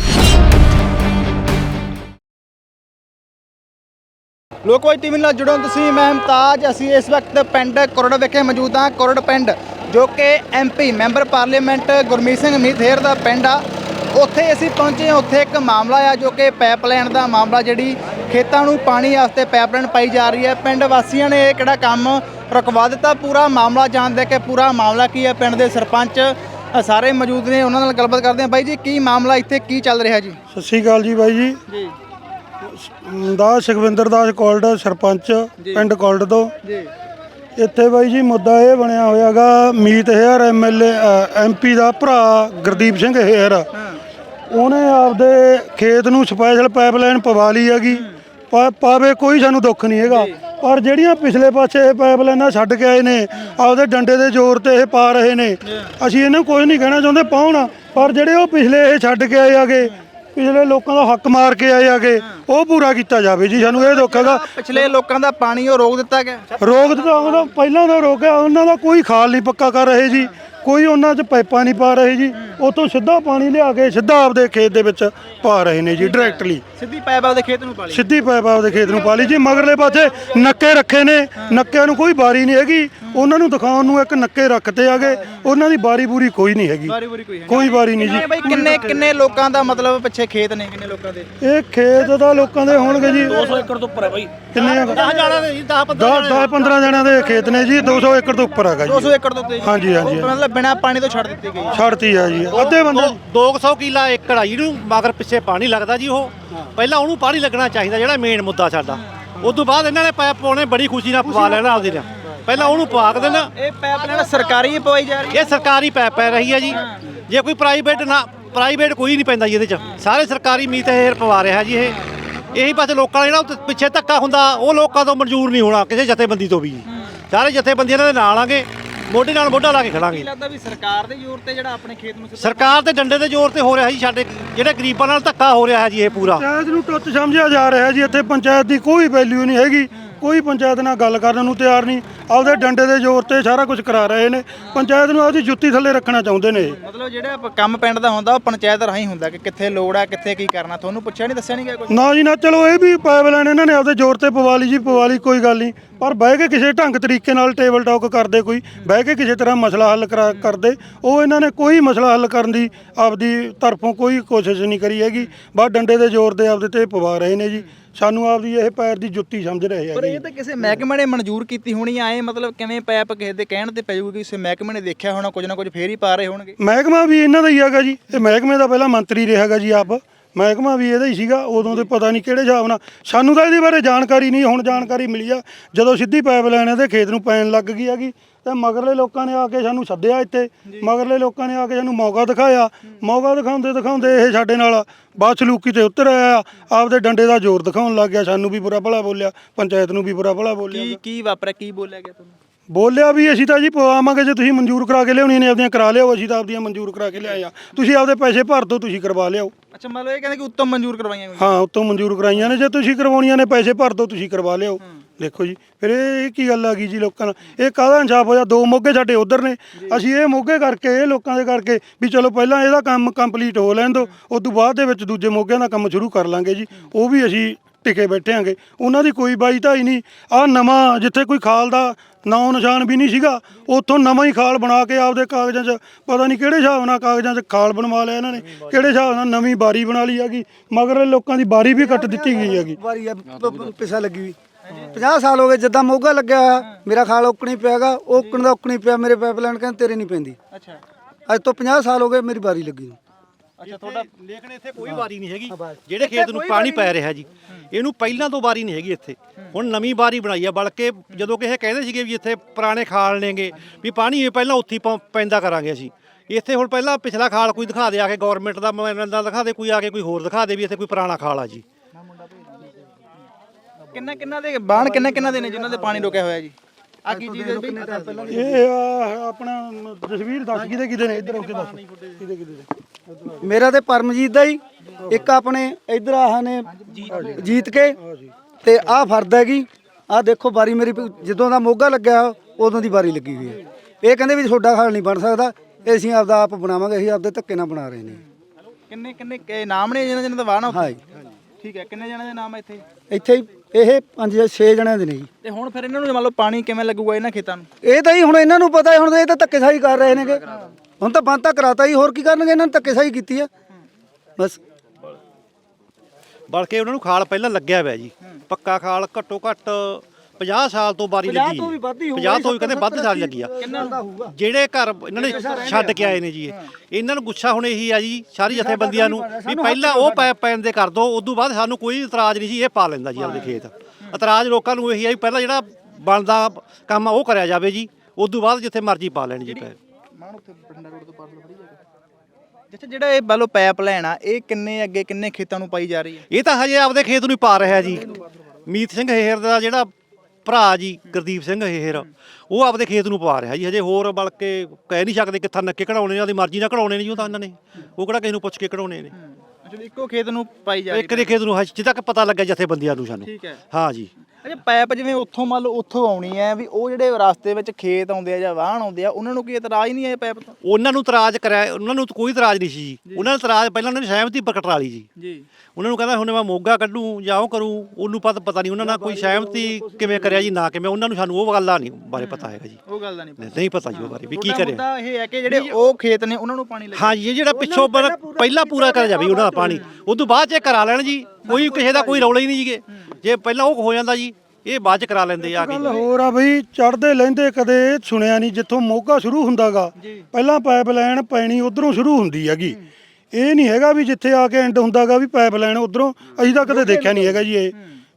ਲੋਕਵਾਈ ਟੀਵੀ ਨਾਲ ਜੁੜੋ ਤੁਸੀਂ, ਮੈਂ ਮੁਮਤਾਜ ਅਸੀਂ ਇਸ ਵਕਤ ਪਿੰਡ ਕੁਰੜ ਵਿਖੇ ਮੌਜੂਦ ਹਾਂ, ਕੁਰੜ ਪਿੰਡ, ਜੋ ਕਿ MP member parliament Gurmeet Singh Meet Hayer ਦਾ ਪਿੰਡ ਆ। ਉੱਥੇ ਅਸੀਂ ਪਹੁੰਚੇ ਹਾਂ। ਉੱਥੇ ਇੱਕ ਮਾਮਲਾ ਆ ਜੋ ਕਿ ਪਾਈਪਲਾਈਨ ਦਾ ਮਾਮਲਾ ਜਿਹੜੀ ਖੇਤਾਂ ਨੂੰ ਪਾਣੀ ਵਾਸਤੇ ਪਾਈਪਲਾਈਨ ਪਾਈ ਜਾ ਰਹੀ ਹੈ। ਪਿੰਡ ਵਾਸੀਆਂ ਨੇ ਇਹ ਕਿਹੜਾ ਕੰਮ ਰੁਕਵਾ ਦਿੱਤਾ? ਪੂਰਾ ਮਾਮਲਾ ਜਾਣਦੇ ਕਿ ਪੂਰਾ ਮਾਮਲਾ ਕੀ ਹੈ? ਪਿੰਡ ਦੇ ਸਰਪੰਚ ਸਾਰੇ ਮੌਜੂਦ ਨੇ ਉਹਨਾਂ ਨਾਲ ਗੱਲਬਾਤ ਕਰਦੇ ਹਾਂ। ਬਾਈ ਜੀ ਕੀ ਮਾਮਲਾ ਇੱਥੇ? ਕੀ ਚੱਲ ਰਿਹਾ ਜੀ? ਸਤਿ ਸ਼੍ਰੀ ਅਕਾਲ ਜੀ ਬਾਈ ਜੀ। ਜੀ। ਦਾਸ ਸੁਖਵਿੰਦਰ ਦਾਸ ਕੋਲਡ ਸਰਪੰਚ ਪਿੰਡ ਕੋਲਡ ਤੋਂ। ਜੀ। ਇੱਥੇ ਬਾਈ ਜੀ ਮੁੱਦਾ ਇਹ ਬਣਿਆ ਹੋਇਆਗਾ ਮੀਤ ਹੇਅਰ ਐਮਐਲਏ ਐਮਪੀ ਦਾ ਭਰਾ ਗੁਰਦੀਪ ਸਿੰਘ ਹੇਅਰ। ਉਹਨੇ ਆਪਦੇ ਖੇਤ ਨੂੰ ਸਪੈਸ਼ਲ ਪਾਈਪਲਾਈਨ ਪਵਾ ਲਈ ਹੈਗੀ। ਪਾ- ਪਾਵੇ ਕੋਈ ਸਾਨੂੰ ਦੁੱਖ ਨਹੀਂ ਹੈਗਾ। ਪਰ ਜਿਹੜੀਆਂ ਪਿਛਲੇ ਪਾਸੇ ਇਹ ਪਾਈਪਲਾਈਨਾਂ ਛੱਡ ਕੇ ਆਏ ਨੇ ਆਪਦੇ ਡੰਡੇ ਦੇ ਜ਼ੋਰ ਤੇ ਇਹ ਪਾ ਰਹੇ ਨੇ ਅਸੀਂ ਇਹਨਾਂ ਨੂੰ ਕੁਝ ਨਹੀਂ ਕਹਿਣਾ ਚਾਹੁੰਦੇ ਪਾਉਣ। ਪਰ ਜਿਹੜੇ ਉਹ ਪਿਛਲੇ ਇਹ ਛੱਡ ਕੇ ਆਏ ਆਗੇ ਪਿਛਲੇ ਲੋਕਾਂ ਦਾ ਹੱਕ ਮਾਰ ਕੇ ਆਏ ਆਗੇ ਉਹ ਪੂਰਾ ਕੀਤਾ ਜਾਵੇ ਜੀ ਸਾਨੂੰ ਇਹ ਦੁੱਖ ਹੈਗਾ। ਪਿਛਲੇ ਲੋਕਾਂ ਦਾ ਪਾਣੀ ਉਹ ਰੋਕ ਦਿੱਤਾ ਗਿਆ। ਰੋਗ ਤਾਂ ਉਹਦਾ ਪਹਿਲਾਂ ਦਾ ਰੋਕਿਆ ਉਹਨਾਂ ਦਾ ਕੋਈ ਖਾਲ ਨਹੀਂ ਪੱਕਾ ਕਰ ਰਹੇ ਜੀ। ਕੋਈ ਉਹਨਾਂ 'ਚ ਪਾਈਪਾਂ ਨਹੀਂ ਪਾ ਰਹੇ ਜੀ। ਉਤੋਂ ਸਿੱਧਾ ਪਾਣੀ ਲਿਆ ਕੇ ਸਿੱਧਾ ਆਪਦੇ ਖੇਤ ਦੇ ਵਿੱਚ ਪਾ ਰਹੇ ਨੇ ਜੀ ਡਾਇਰੈਕਟਲੀ ਸਿੱਧੀ ਪਾਈਪ ਆਪਦੇ ਖੇਤ ਨੂੰ ਪਾਲੀ ਸਿੱਧੀ ਪਾਈਪ ਆਪਦੇ ਖੇਤ ਨੂੰ ਪਾ ਲਈ ਜੀ ਮਗਰਲੇ ਪਾਸੇ ਨੱਕੇ ਰੱਖੇ ਨੇ। ਨੱਕਿਆਂ ਨੂੰ ਕੋਈ ਬਾਰੀ ਨਹੀਂ ਹੈਗੀ। ਉਹਨਾਂ ਨੂੰ ਦਿਖਾਉਣ ਨੂੰ ਇੱਕ ਨੱਕੇ ਰੱਖਤੇ ਆਗੇ। ਉਹਨਾਂ ਦੀ ਬਾਰੀ ਬੂਰੀ ਕੋਈ ਨਹੀਂ ਹੈਗੀ। ਕੋਈ ਹੈ ਕੋਈ ਬਾਰੀ ਨਹੀਂ ਜੀ। ਬਾਈ ਕਿੰਨੇ ਕਿੰਨੇ ਲੋਕਾਂ ਦਾ ਮਤਲਬ ਪਿੱਛੇ ਖੇਤ ਨੇ ਕਿੰਨੇ ਲੋਕਾਂ ਦੇ? ਇਹ ਖੇਤ ਦਾ ਲੋਕਾਂ ਦੇ ਹੋਣਗੇ ਜੀ। 200 ਏਕੜ ਤੋਂ ਉੱਪਰ ਹੈ ਬਾਈ। ਕਿੰਨੇ 10 ਜਾਣਾ ਜੀ 10 15 10 10 15 ਜਣਿਆਂ ਦੇ ਖੇਤ ਨੇ ਜੀ। 200 ਏਕੜ ਤੋਂ ਉੱਪਰ ਹੈਗਾ ਜੀ। 200 ਏਕੜ ਤੋਂ ਉੱਤੇ। ਹਾਂਜੀ, ਹਾਂਜੀ, ਮਤਲਬ ਬਿਨਾ ਪਾਣੀ ਤੋਂ ਛੱਡ ਦਿੱਤੀ ਗਈ। ਛੱਡਤੀ ਆ ਜੀ। ਅੱਧੇ ਬੰਦੇ 200 ਕਿੱਲਾ ਏਕੜ ਆ ਜਿਹਨੂੰ ਮਗਰ ਪਿੱਛੇ ਪਾਣੀ ਲੱਗਦਾ ਜੀ ਉਹ। ਪਹਿਲਾਂ ਉਹਨੂੰ ਪਾਣੀ ਲੱਗਣਾ ਚਾਹੀਦਾ ਜਿਹੜਾ ਮੇਨ ਮੁੱਦਾ ਸਾਡਾ। ਉਸ ਤੋਂ ਬਾਅਦ ਇਹਨਾਂ ਨੇ ਪਾਇਪ ਪਾਉਣੇ ਬੜੀ ਖੁਸ਼ੀ ਨਾਲ ਪਵਾ ਲੈਣਾ ਆਪਦੇ ਨਾਲ। ਪਹਿਲਾਂ ਉਹਨੂੰ ਪਵਾ ਕੇ ਦੇਣਾ। ਇਹ ਪਾਈਪਲਾਈਨ ਸਰਕਾਰੀ ਹੀ ਪਵਾਈ ਜਾ ਰਹੀ ਹੈ। ਇਹ ਸਰਕਾਰੀ ਪੈਪ ਪੈ ਰਹੀ ਹੈ ਜੀ। ਜੇ ਕੋਈ ਪ੍ਰਾਈਵੇਟ ਨਾ ਪ੍ਰਾਈਵੇਟ ਕੋਈ ਨਹੀਂ ਪੈਂਦਾ ਜੀ ਇਹਦੇ ਚ। ਸਾਰੇ ਸਰਕਾਰੀ ਮੀਤ ਹੇਰ ਪਵਾ ਰਿਹਾ ਜੀ ਇਹ। ਇਹੀ ਪਾਸੇ ਲੋਕਾਂ ਦਾ ਜਿਹੜਾ ਉੱਤੇ ਪਿੱਛੇ ਧੱਕਾ ਹੁੰਦਾ ਉਹ ਲੋਕਾਂ ਤੋਂ ਮਨਜ਼ੂਰ ਨਹੀਂ ਹੋਣਾ ਕਿਸੇ ਜਥੇਬੰਦੀ ਤੋਂ ਵੀ। ਸਾਰੇ ਜਥੇਬੰਦੀਆਂ ਦੇ ਨਾਲ ਆਂਗੇ। ਮੋਢੇ ਨਾਲ ਮੋਢਾ ਲਾ ਕੇ ਖੜਾਂਗੇ। ਲੱਗਦਾ ਵੀ ਸਰਕਾਰ ਦੇ ਜ਼ੋਰ ਤੇ ਜਿਹੜਾ ਆਪਣੇ ਖੇਤ ਨੂੰ ਸਰਕਾਰ ਦੇ ਡੰਡੇ ਦੇ ਜ਼ੋਰ ਤੇ ਹੋ ਰਿਹਾ ਜੀ ਸਾਡੇ ਜਿਹੜੇ ਗਰੀਬਾਂ ਨਾਲ ਧੱਕਾ ਹੋ ਰਿਹਾ ਹੈ ਜੀ ਇਹ ਪੂਰਾ। ਪੰਚਾਇਤ ਨੂੰ ਟੁੱਟ ਸਮਝਿਆ ਜਾ ਰਿਹਾ ਜੀ ਇੱਥੇ ਪੰਚਾਇਤ ਦੀ ਕੋਈ ਵੈਲਿਊ ਨਹੀਂ ਹੈਗੀ। ਕੋਈ ਪੰਚਾਇਤ ਨਾਲ ਗੱਲ ਕਰਨ ਨੂੰ ਤਿਆਰ ਨਹੀਂ। ਆਪਦੇ ਡੰਡੇ ਦੇ ਜ਼ੋਰ ਤੇ ਸਾਰਾ ਕੁਝ ਕਰਾ ਰਹੇ ਨੇ। ਪੰਚਾਇਤ ਨੂੰ ਆਪਦੀ ਜੁੱਤੀ ਥੱਲੇ ਰੱਖਣਾ ਚਾਹੁੰਦੇ ਨੇ ਇਹ। ਮਤਲਬ ਜਿਹੜਾ ਪ- ਕੰਮ ਪਿੰਡ ਦਾ ਹੁੰਦਾ ਉਹ ਪੰਚਾਇਤ ਰਾਹੀਂ ਹੁੰਦਾ ਕਿ ਕਿੱਥੇ ਲੋੜ ਹੈ ਕਿੱਥੇ ਕੀ ਕਰਨਾ। ਤੁਹਾਨੂੰ ਪੁੱਛਿਆ ਨਹੀਂ ਦੱਸਿਆ ਨਹੀਂ ਗਿਆ ਕੁਝ ਨਾ ਜੀ ਨਾ ਚਲੋ ਇਹ ਵੀ ਪਾਈਪਲਾਈਨ ਇਹਨਾਂ ਨੇ ਆਪਦੇ ਜ਼ੋਰ ਤੇ ਪਵਾ ਲਈ ਜੀ ਪਵਾ ਲਈ ਕੋਈ ਗੱਲ ਨਹੀਂ। ਪਰ ਬਹਿ ਕੇ ਕਿਸੇ ਢੰਗ ਤਰੀਕੇ ਨਾਲ ਟੇਬਲ ਟਾਕ ਕਰਦੇ ਕੋਈ ਬਹਿ ਕੇ ਕਿਸੇ ਤਰ੍ਹਾਂ ਮਸਲਾ ਹੱਲ ਕਰਾ ਕਰਦੇ। ਉਹ ਇਹਨਾਂ ਨੇ ਕੋਈ ਮਸਲਾ ਹੱਲ ਕਰਨ ਦੀ ਆਪਦੀ ਤਰਫੋਂ ਕੋਈ ਕੋਸ਼ਿਸ਼ ਨਹੀਂ ਕਰੀ ਹੈਗੀ। ਬਸ ਡੰਡੇ ਦੇ ਜ਼ੋਰ ਤੇ ਆਪਦੇ ਤੇ ਪਵਾ ਰਹੇ ਨੇ ਜੀ। ਸਾਨੂੰ ਆਪਦੀ ਇਹ ਪੈਰ ਦੀ ਜੁੱਤੀ ਸਮਝ ਰਹੇ ਪਰ ਹੈਗੇ ਇਹ ਤਾਂ ਕਿਸੇ ਮਹਿਕਮੇ ਨੇ ਮਨਜ਼ੂਰ ਕੀਤੀ ਹੋਣੀ ਆਏ ਮਤਲਬ ਕਿਵੇਂ ਪੈਪ ਕਿਸੇ ਦੇ ਕਹਿਣ ਤੇ ਪੈ ਜਾਊਗੀ ਕਿਸੇ ਮਹਿਕਮੇ ਨੇ ਦੇਖਿਆ ਹੋਣਾ ਕੁਝ ਨਾ ਕੁਝ ਫੇਰ ਹੀ ਪਾ ਰਹੇ ਹੋਣਗੇ। ਮਹਿਕਮਾ ਵੀ ਇਹਨਾਂ ਦਾ ਹੀ ਹੈਗਾ ਜੀ। ਇਹ ਮਹਿਕਮੇ ਦਾ ਪਹਿਲਾਂ ਮੰਤਰੀ ਰਿਹਾਗਾ ਜੀ ਆਪ। ਮਹਿਕਮਾ ਵੀ ਇਹਦਾ ਹੀ ਸੀਗਾ ਉਦੋਂ ਤੇ ਪਤਾ ਨਹੀਂ ਕਿਹੜੇ ਹਿਸਾਬ ਨਾਲ। ਸਾਨੂੰ ਤਾਂ ਇਹਦੇ ਬਾਰੇ ਜਾਣਕਾਰੀ ਨਹੀਂ ਹੁਣ ਜਾਣਕਾਰੀ ਮਿਲੀ ਆ। ਜਦੋਂ ਸਿੱਧੀ ਪਾਈਪਲਾਈਨ ਇਹਦੇ ਖੇਤ ਨੂੰ ਪੈਣ ਲੱਗ ਗਈ ਹੈਗੀ ਤੇ ਮਗਰਲੇ ਲੋਕਾਂ ਨੇ ਆ ਕੇ ਸਾਨੂੰ ਸੱਦਿਆ ਇੱਥੇ। ਮਗਰਲੇ ਲੋਕਾਂ ਨੇ ਆ ਕੇ ਸਾਨੂੰ ਮੌਕਾ ਦਿਖਾਇਆ। ਮੌਕਾ ਦਿਖਾਉਂਦੇ ਦਿਖਾਉਂਦੇ ਇਹ ਸਾਡੇ ਨਾਲ ਬਾਛਲੂਕੀ ਤੇ ਉਤਰ ਆਇਆ। ਆਪਦੇ ਡੰਡੇ ਦਾ ਜ਼ੋਰ ਦਿਖਾਉਣ ਲੱਗ ਗਿਆ। ਸਾਨੂੰ ਵੀ ਬੁਰਾ ਭਲਾ ਬੋਲਿਆ ਪੰਚਾਇਤ ਨੂੰ ਵੀ ਬੁਰਾ ਭਲਾ ਬੋਲਿਆ। ਕੀ ਕੀ ਵਾਪਰਿਆ ਕੀ ਬੋਲਿਆ ਗਿਆ ਤੁਹਾਨੂੰ? ਬੋਲਿਆ ਵੀ ਅਸੀਂ ਤਾਂ ਜੀ ਪਵਾਵਾਂਗੇ ਜੇ ਤੁਸੀਂ ਮਨਜ਼ੂਰ ਕਰਾ ਕੇ ਲਿਆਉਣੀ ਨੇ ਆਪਦੀਆਂ ਕਰਾ ਲਿਆਓ ਅਸੀਂ ਤਾਂ ਆਪਦੀਆਂ ਮਨਜ਼ੂਰ ਕਰਾ ਕੇ ਲਿਆਏ ਆ। ਤੁਸੀਂ ਆਪਦੇ ਪੈਸੇ ਭਰ ਦਿਓ ਤੁਸੀਂ ਕਰਵਾ ਲਿਆਓ। ਅੱਛਾ ਮਤਲਬ ਇਹ ਕਹਿੰਦੇ ਕਿ ਉੱਤਮ ਮਨਜ਼ੂਰ ਕਰਵਾਈਆਂ ਗਈਆਂ। ਹਾਂ ਉਤੋਂ ਮਨਜ਼ੂਰ ਕਰਾਈਆਂ ਨੇ ਜੇ ਤੁਸੀਂ ਕਰਵਾਉਣੀਆਂ ਨੇ ਪੈਸੇ ਭਰ ਦਿਓ ਤੁਸੀਂ ਕਰਵਾ ਲਿਆਓ। ਦੇਖੋ ਜੀ ਫਿਰ ਇਹ ਇਹ ਕੀ ਗੱਲ ਆ ਗਈ ਜੀ ਲੋਕਾਂ ਨਾਲ? ਇਹ ਕਾਹਦਾ ਇਨਸਾਫ ਹੋਇਆ? ਦੋ ਮੋਗੇ ਸਾਡੇ ਉਧਰ ਨੇ। ਅਸੀਂ ਇਹ ਮੋਗੇ ਕਰਕੇ ਇਹ ਲੋਕਾਂ ਦੇ ਕਰਕੇ ਵੀ ਚਲੋ ਪਹਿਲਾਂ ਇਹਦਾ ਕੰਮ ਕੰਪਲੀਟ ਹੋ ਲੈਣ ਦਿਓ ਉਸ ਤੋਂ ਬਾਅਦ ਦੇ ਵਿੱਚ ਦੂਜੇ ਮੋਗਿਆਂ ਦਾ ਕੰਮ ਸ਼ੁਰੂ ਕਰ ਲਾਂਗੇ ਜੀ। ਉਹ ਵੀ ਅਸੀਂ ਟਿਕੇ ਬੈਠਾਂਗੇ ਉਹਨਾਂ ਦੀ ਕੋਈ ਬਾਈ ਢਾਈ ਨਹੀਂ। ਆ ਨਵਾਂ ਜਿੱਥੇ ਕੋਈ ਖਾਲ ਦਾ ਨਾਂ ਨਿਸ਼ਾਨ ਵੀ ਨਹੀਂ ਸੀਗਾ। ਉੱਥੋਂ ਨਵਾਂ ਹੀ ਖਾਲ ਬਣਾ ਕੇ ਆਪਦੇ ਕਾਗਜ਼ਾਂ 'ਚ ਪਤਾ ਨਹੀਂ ਕਿਹੜੇ ਹਿਸਾਬ ਨਾਲ ਕਾਗਜ਼ਾਂ 'ਚ ਖਾਲ ਬਣਵਾ ਲਿਆ ਇਹਨਾਂ ਨੇ ਕਿਹੜੇ ਹਿਸਾਬ ਨਾਲ ਨਵੀਂ ਬਾਰੀ ਬਣਾ ਲਈ ਹੈਗੀ ਮਗਰ ਲੋਕਾਂ ਦੀ ਬਾਰੀ ਵੀ ਕੱਟ ਦਿੱਤੀ ਗਈ ਹੈਗੀ। ਵਾਰੀ ਆ ਪਿਸਾ ਲੱਗੀ ਵੀ 50 ਸਾਲ ਹੋ ਗਏ ਜਿੱਦਾਂ ਮੋਗਾ ਲੱਗਿਆ ਹੋਇਆ, ਮੇਰਾ ਖਾਲ ਓਕਣੀ ਪਿਆਗਾ ਉਹ ਓਕਣ ਦਾ ਓਕਣੀ ਪਿਆ ਮੇਰੇ ਪਾਈਪਲਾਈਨ ਕਹਿੰਦੇ ਤੇਰੇ ਨਹੀਂ ਪੈਂਦੀ। ਅੱਛਾ। ਅੱਜ ਤੋਂ 50 ਸਾਲ ਹੋ ਗਏ ਮੇਰੀ ਵਾਰੀ ਲੱਗੀ ਨੂੰ। ਅੱਛਾ ਤੁਹਾਡਾ ਲੇਕਿਨ ਇੱਥੇ ਕੋਈ ਵਾਰੀ ਨਹੀਂ ਹੈਗੀ। ਜਿਹੜੇ ਖੇਤ ਨੂੰ ਪਾਣੀ ਪੈ ਰਿਹਾ ਜੀ ਇਹਨੂੰ ਪਹਿਲਾਂ ਤੋਂ ਵਾਰੀ ਨਹੀਂ ਹੈਗੀ ਇੱਥੇ। ਹੁਣ ਨਵੀਂ ਵਾਰੀ ਬਣਾਈ ਆ ਬਲਕਿ ਜਦੋਂ ਕਿਸੇ ਕਹਿੰਦੇ ਸੀਗੇ ਵੀ ਇੱਥੇ ਪੁਰਾਣੇ ਖਾਲ ਨੇਗੇ ਵੀ ਪਾਣੀ ਇਹ ਪਹਿਲਾਂ ਉੱਥੇ ਪੈਂਦਾ ਕਰਾਂਗੇ ਅਸੀਂ। ਇੱਥੇ ਹੁਣ ਪਹਿਲਾਂ ਪਿਛਲਾ ਖਾਲ ਕੋਈ ਦਿਖਾ ਦੇ ਆ ਕੇ ਗਵਰਨਮੈਂਟ ਦਾ ਮੈਨਲ ਦਾ ਦਿਖਾ ਦੇ ਕੋਈ ਆ ਕੇ ਕੋਈ ਹੋਰ ਦਿਖਾ ਦੇ ਵੀ ਇੱਥੇ ਕੋਈ ਪੁਰਾਣਾ ਖਾਲ ਆ ਜੀ। ਕਿੰਨਾ ਕਿੰਨਾ ਦੇ ਬਾਣ ਕਿੰਨਾ ਕਿੰਨਾ ਦੇ ਨੇ ਜਿਨ੍ਹਾਂ ਦੇ ਪਾਣੀ ਰੁਕਿਆ ਹੋਇਆ ਜੀ? ਆ ਕੀ ਚੀਜ਼ ਹੈ ਬਈ ਇਹ ਆ ਆਪਣਾ ਤਸਵੀਰ ਦੱਸ ਕਿਹਦੇ ਕਿਹਦੇ ਨੇ? ਇੱਧਰ ਹੋ ਕੇ ਦੱਸ। ਕਿਹਦੇ ਕਿਹਦੇ ਨੇ? ਮੇਰਾ ਤੇ ਪਰਮਜੀਤ ਦਾ ਹੀ ਇੱਕ ਆਪਣੇ ਇਧਰ ਆਹ ਨੇ ਜੀਤ ਕੇ ਤੇ ਆਹ ਫਰਦ ਹੈਗੀ। ਆਹ ਦੇਖੋ ਬਾਰੀ ਮੇਰੀ ਪ- ਜਦੋਂ ਦਾ ਮੋਗਾ ਲੱਗਿਆ ਉਦੋਂ ਦੀ ਬਾਰੀ ਲੱਗੀ ਹੋਈ ਹੈ। ਇਹ ਕਹਿੰਦੇ ਵੀ ਤੁਹਾਡਾ ਖਾਲ ਨਹੀਂ ਬਣ ਸਕਦਾ ਇਹ ਅਸੀਂ ਆਪਦਾ ਆਪ ਬਣਾਵਾਂਗੇ ਅਸੀਂ ਆਪਦੇ ਧੱਕੇ ਨਾਲ ਬਣਾ ਰਹੇ ਨੇ। ਕਿੰਨੇ ਕਿੰਨੇ ਕਿ ਨਾਮ ਨੇ ਜਿਹਨਾਂ ਜਿਹਨਾਂ ਦਾ ਵਾਹਣ ਹਾਂ ਜੀ। ਠੀਕ ਹੈ ਕਿੰਨੇ ਜਣਾਂ ਦੇ ਨਾਮ ਆ ਇੱਥੇ? ਇੱਥੇ ਹੀ ਇਹ ਪੰਜ ਜਾਂ 6 ਜਣਿਆਂ ਦੇ ਨੇ ਜੀ। ਤੇ ਹੁਣ ਫਿਰ ਇਹਨਾਂ ਨੂੰ ਮੰਨ ਲਓ ਪਾਣੀ ਕਿਵੇਂ ਲੱਗੂਗਾ ਇਹਨਾਂ ਖੇਤਾਂ ਨੂੰ? ਇਹ ਤਾਂ ਹੀ ਹੁਣ ਇਹਨਾਂ ਨੂੰ ਪਤਾ ਹੈ ਹੁਣ ਇਹ ਤਾਂ ਧੱਕੇਸ਼ਾਹੀ ਕਰ ਰਹੇ ਨੇਗੇ। ਹੁਣ ਤਾਂ ਬੰਦ ਤਾਂ ਕਰਾਤਾ ਹੀ ਹੋਰ ਕੀ ਕਰਨਗੇ? ਇਹਨਾਂ ਨੇ ਧੱਕੇਸ਼ਾਹੀ ਕੀਤੀ ਆ। ਬਸ। ਬਲਕਿ ਉਹਨਾਂ ਨੂੰ ਖਾਲ ਪਹਿਲਾਂ ਲੱਗਿਆ ਹੋਇਆ ਜੀ। ਪੱਕਾ ਖਾਲ ਘੱਟੋ ਘੱਟ 50 ਸਾਲ ਤੋਂ ਵਾਰੀ ਲੱਗੀ ਤੋਂ ਵੀ ਵੱਧ ਹੀ ਹੋਊ 50 ਤੋਂ ਵੀ ਕਹਿੰਦੇ ਵੱਧ ਸਾਲ ਲੱਗੀ ਆ। ਦਾ ਹੋਊਗਾ। ਜਿਹੜੇ ਘਰ ਇਹਨਾਂ ਨੇ ਛੱਡ ਕੇ ਆਏ ਨੇ ਜੀ ਇਹ। ਇਹਨਾਂ ਨੂੰ ਗੁੱਸਾ ਹੁਣ ਇਹੀ ਆ ਜੀ ਸਾਰੀ ਜਥੇਬੰਦੀਆਂ ਨੂੰ ਵੀ ਪਹਿਲਾਂ ਉਹ ਪੈ ਪੈਣ ਦੇ ਕਰ ਦੋ ਉਦੋਂ ਬਾਅਦ ਸਾਨੂੰ ਕੋਈ ਇਤਰਾਜ਼ ਨਹੀਂ ਜੀ ਇਹ ਪਾ ਲੈਂਦਾ ਜੀ ਆਪਦੇ ਖੇਤ। ਇਤਰਾਜ਼ ਲੋਕਾਂ ਨੂੰ ਇਹੀ ਆ ਵੀ ਪਹਿਲਾਂ ਜਿਹੜਾ ਬਣਦਾ ਕੰਮ ਆ ਉਹ ਕਰਿਆ ਜਾਵੇ ਜੀ। ਉਦੋਂ ਬਾਅਦ ਜਿੱਥੇ ਮਰਜ਼ੀ ਪਾ ਲੈਣ ਜੀ ਪੈ ਮਾਣ ਉੱਥੇ ਬਠਿੰਡਾ ਰੋਡ ਤੋਂ ਪਾਰਲ ਫੜੀ ਜਾਏਗਾ ਜਿੱਥੇ ਜਿਹੜਾ ਇਹ ਮੰਨ ਲਓ ਪੈਪ ਲੈਣਾ ਇਹ ਕਿੰਨੇ ਅੱਗੇ ਕਿੰਨੇ ਖੇਤਾਂ ਨੂੰ ਪਾਈ ਜਾ ਰਹੀ ਹੈ? ਇਹ ਤਾਂ ਹਜੇ ਆਪਦੇ ਖੇਤ ਨੂੰ ਹੀ ਪਾ ਰਿਹਾ ਜੀ। ਮੀਤ ਸਿੰਘ ਹੇਰ ਦਾ ਜਿਹੜਾ ਭਰਾ ਜੀ ਗੁਰਦੀਪ ਸਿੰਘ ਹੇਰ ਉਹ ਆਪਦੇ ਖੇਤ ਨੂੰ ਪਾ ਰਿਹਾ ਜੀ ਹਜੇ ਹੋਰ ਬਲਕਿ ਕਹਿ ਨਹੀਂ ਸਕਦੇ ਕਿੱਥਾ ਨੱਕੇ ਕਢਾਉਣੇ ਨੇ ਉਹਦੀ ਮਰਜ਼ੀ ਨਾਲ ਕਢਾਉਣੇ ਨੇ ਜੀ ਉਹ ਤਾਂ ਇਹਨਾਂ ਨੇ ਉਹ ਕਿਹੜਾ ਕਿਸੇ ਨੂੰ ਪੁੱਛ ਕੇ ਕਢਾਉਣੇ ਨੇ। ਅੱਛਾ ਇੱਕੋ ਖੇਤ ਨੂੰ ਪਾਈ ਜਾ ਰਹੀ ਇੱਕ ਦੇ ਖੇਤ ਨੂੰ ਹਜੇ ਤੱਕ ਪਤਾ ਲੱਗਾ ਜਥੇਬੰਦੀਆਂ ਨੂੰ ਸਾਨੂੰ। ਠੀਕ ਹੈ। ਹਾਂ ਜੀ। ਅੱਛਾ ਪੈਪ ਜਿਵੇਂ ਉੱਥੋਂ ਮੰਨ ਲਓ ਉੱਥੋਂ ਆਉਣੀ ਹੈ ਵੀ ਉਹ ਜਿਹੜੇ ਰਸਤੇ ਵਿੱਚ ਖੇਤ ਆਉਂਦੇ ਆ ਜਾਂ ਵਾਹਣ ਆਉਂਦੇ ਆ ਉਹਨਾਂ ਨੂੰ ਕੀ ਇਤਰਾਜ਼ ਨਹੀਂ ਹੈ ਪੈਪ ਤੋਂ? ਉਹਨਾਂ ਨੂੰ ਇਤਰਾਜ਼ ਕਰਿਆ ਉਹਨਾਂ ਨੂੰ ਕੋਈ ਇਤਰਾਜ਼ ਨਹੀਂ ਸੀ ਜੀ। ਉਹਨਾਂ ਨੇ ਇਤਰਾਜ਼ ਪਹਿਲਾਂ ਉਹਨਾਂ ਨੇ ਸਹਿਮਤੀ ਪ੍ਰਗਟ ਲਈ ਜੀ। ਜੀ। ਉਹਨਾਂ ਨੂੰ ਕਹਿੰਦਾ ਹੁਣ ਮੈਂ ਮੋਗਾ ਕੱਢੂ ਜਾਂ ਉਹ ਕਰੂੰ ਉਹਨੂੰ ਪਤਾ ਪਤਾ ਨਹੀਂ ਉਹਨਾਂ ਨਾਲ ਕੋਈ ਸਹਿਮਤੀ ਕਿਵੇਂ ਕਰਿਆ ਜੀ ਨਾ ਕਿਵੇਂ ਉਹਨਾਂ ਨੂੰ ਸਾਨੂੰ ਉਹ ਗੱਲਾਂ ਨਹੀਂ ਬਾਰੇ ਪਤਾ ਹੈਗਾ ਜੀ। ਉਹ ਗੱਲ ਦਾ ਨਹੀਂ ਪਤਾ। ਨਹੀਂ ਪਤਾ ਜੀ ਉਹ ਬਾਰੇ ਵੀ ਕੀ ਤੁਹਾਡਾ ਕਰਿਆ। ਮੁੱਦਾ ਇਹ ਹੈ ਕਿ ਜਿਹੜੇ ਉਹ ਖੇਤ ਨੇ ਉਹਨਾਂ ਨੂੰ ਪਾਣੀ ਲੱਗੇ। ਹਾਂ ਜੀ ਇਹ ਜਿਹੜਾ ਪਿੱਛੋਂ ਪਹਿਲਾਂ ਪੂਰਾ ਕਰ ਜਾਵੇ ਉਹਨਾਂ ਦਾ ਪਾਣੀ। ਉਸ ਤੋਂ ਬਾਅਦ ਚ ਕਰਾ ਲੈਣ ਜੀ। ਕੋਈ ਕਿਸੇ ਦਾ ਕੋਈ ਰੌਲਾ ਹੀ ਨਹੀਂ ਜੀਗੇ ਜੇ ਪਹਿਲਾਂ ਉਹ ਹੋ ਜਾਂਦਾ ਜੀ ਇਹ ਬਾਅਦ ਚ ਕਰਾ ਲੈਂਦੇ ਆ ਕੇ। ਗੱਲ ਹੋਰ ਆ ਬਈ ਚੜਦੇ ਲੈਂਦੇ ਕਦੇ ਸੁਣਿਆ ਨਹੀਂ ਜਿੱਥੋਂ ਮੋਗਾ ਸ਼ੁਰੂ ਹੁੰਦਾਗਾ ਪਹਿਲਾਂ ਪਾਈਪਲਾਈਨ ਪੈਣੀ ਉਧਰੋਂ ਸ਼ੁਰੂ ਹੁੰਦੀ ਹੈਗੀ। ਇਹ ਨਹੀਂ ਹੈਗਾ ਵੀ ਜਿੱਥੇ ਆ ਕੇ ਐਂਡ ਹੁੰਦਾਗਾ ਵੀ ਪਾਈਪਲਾਈਨ ਉਧਰੋਂ ਅਸੀਂ ਤਾਂ ਕਦੇ ਦੇਖਿਆ ਨਹੀਂ ਹੈਗਾ ਜੀ ਇਹ।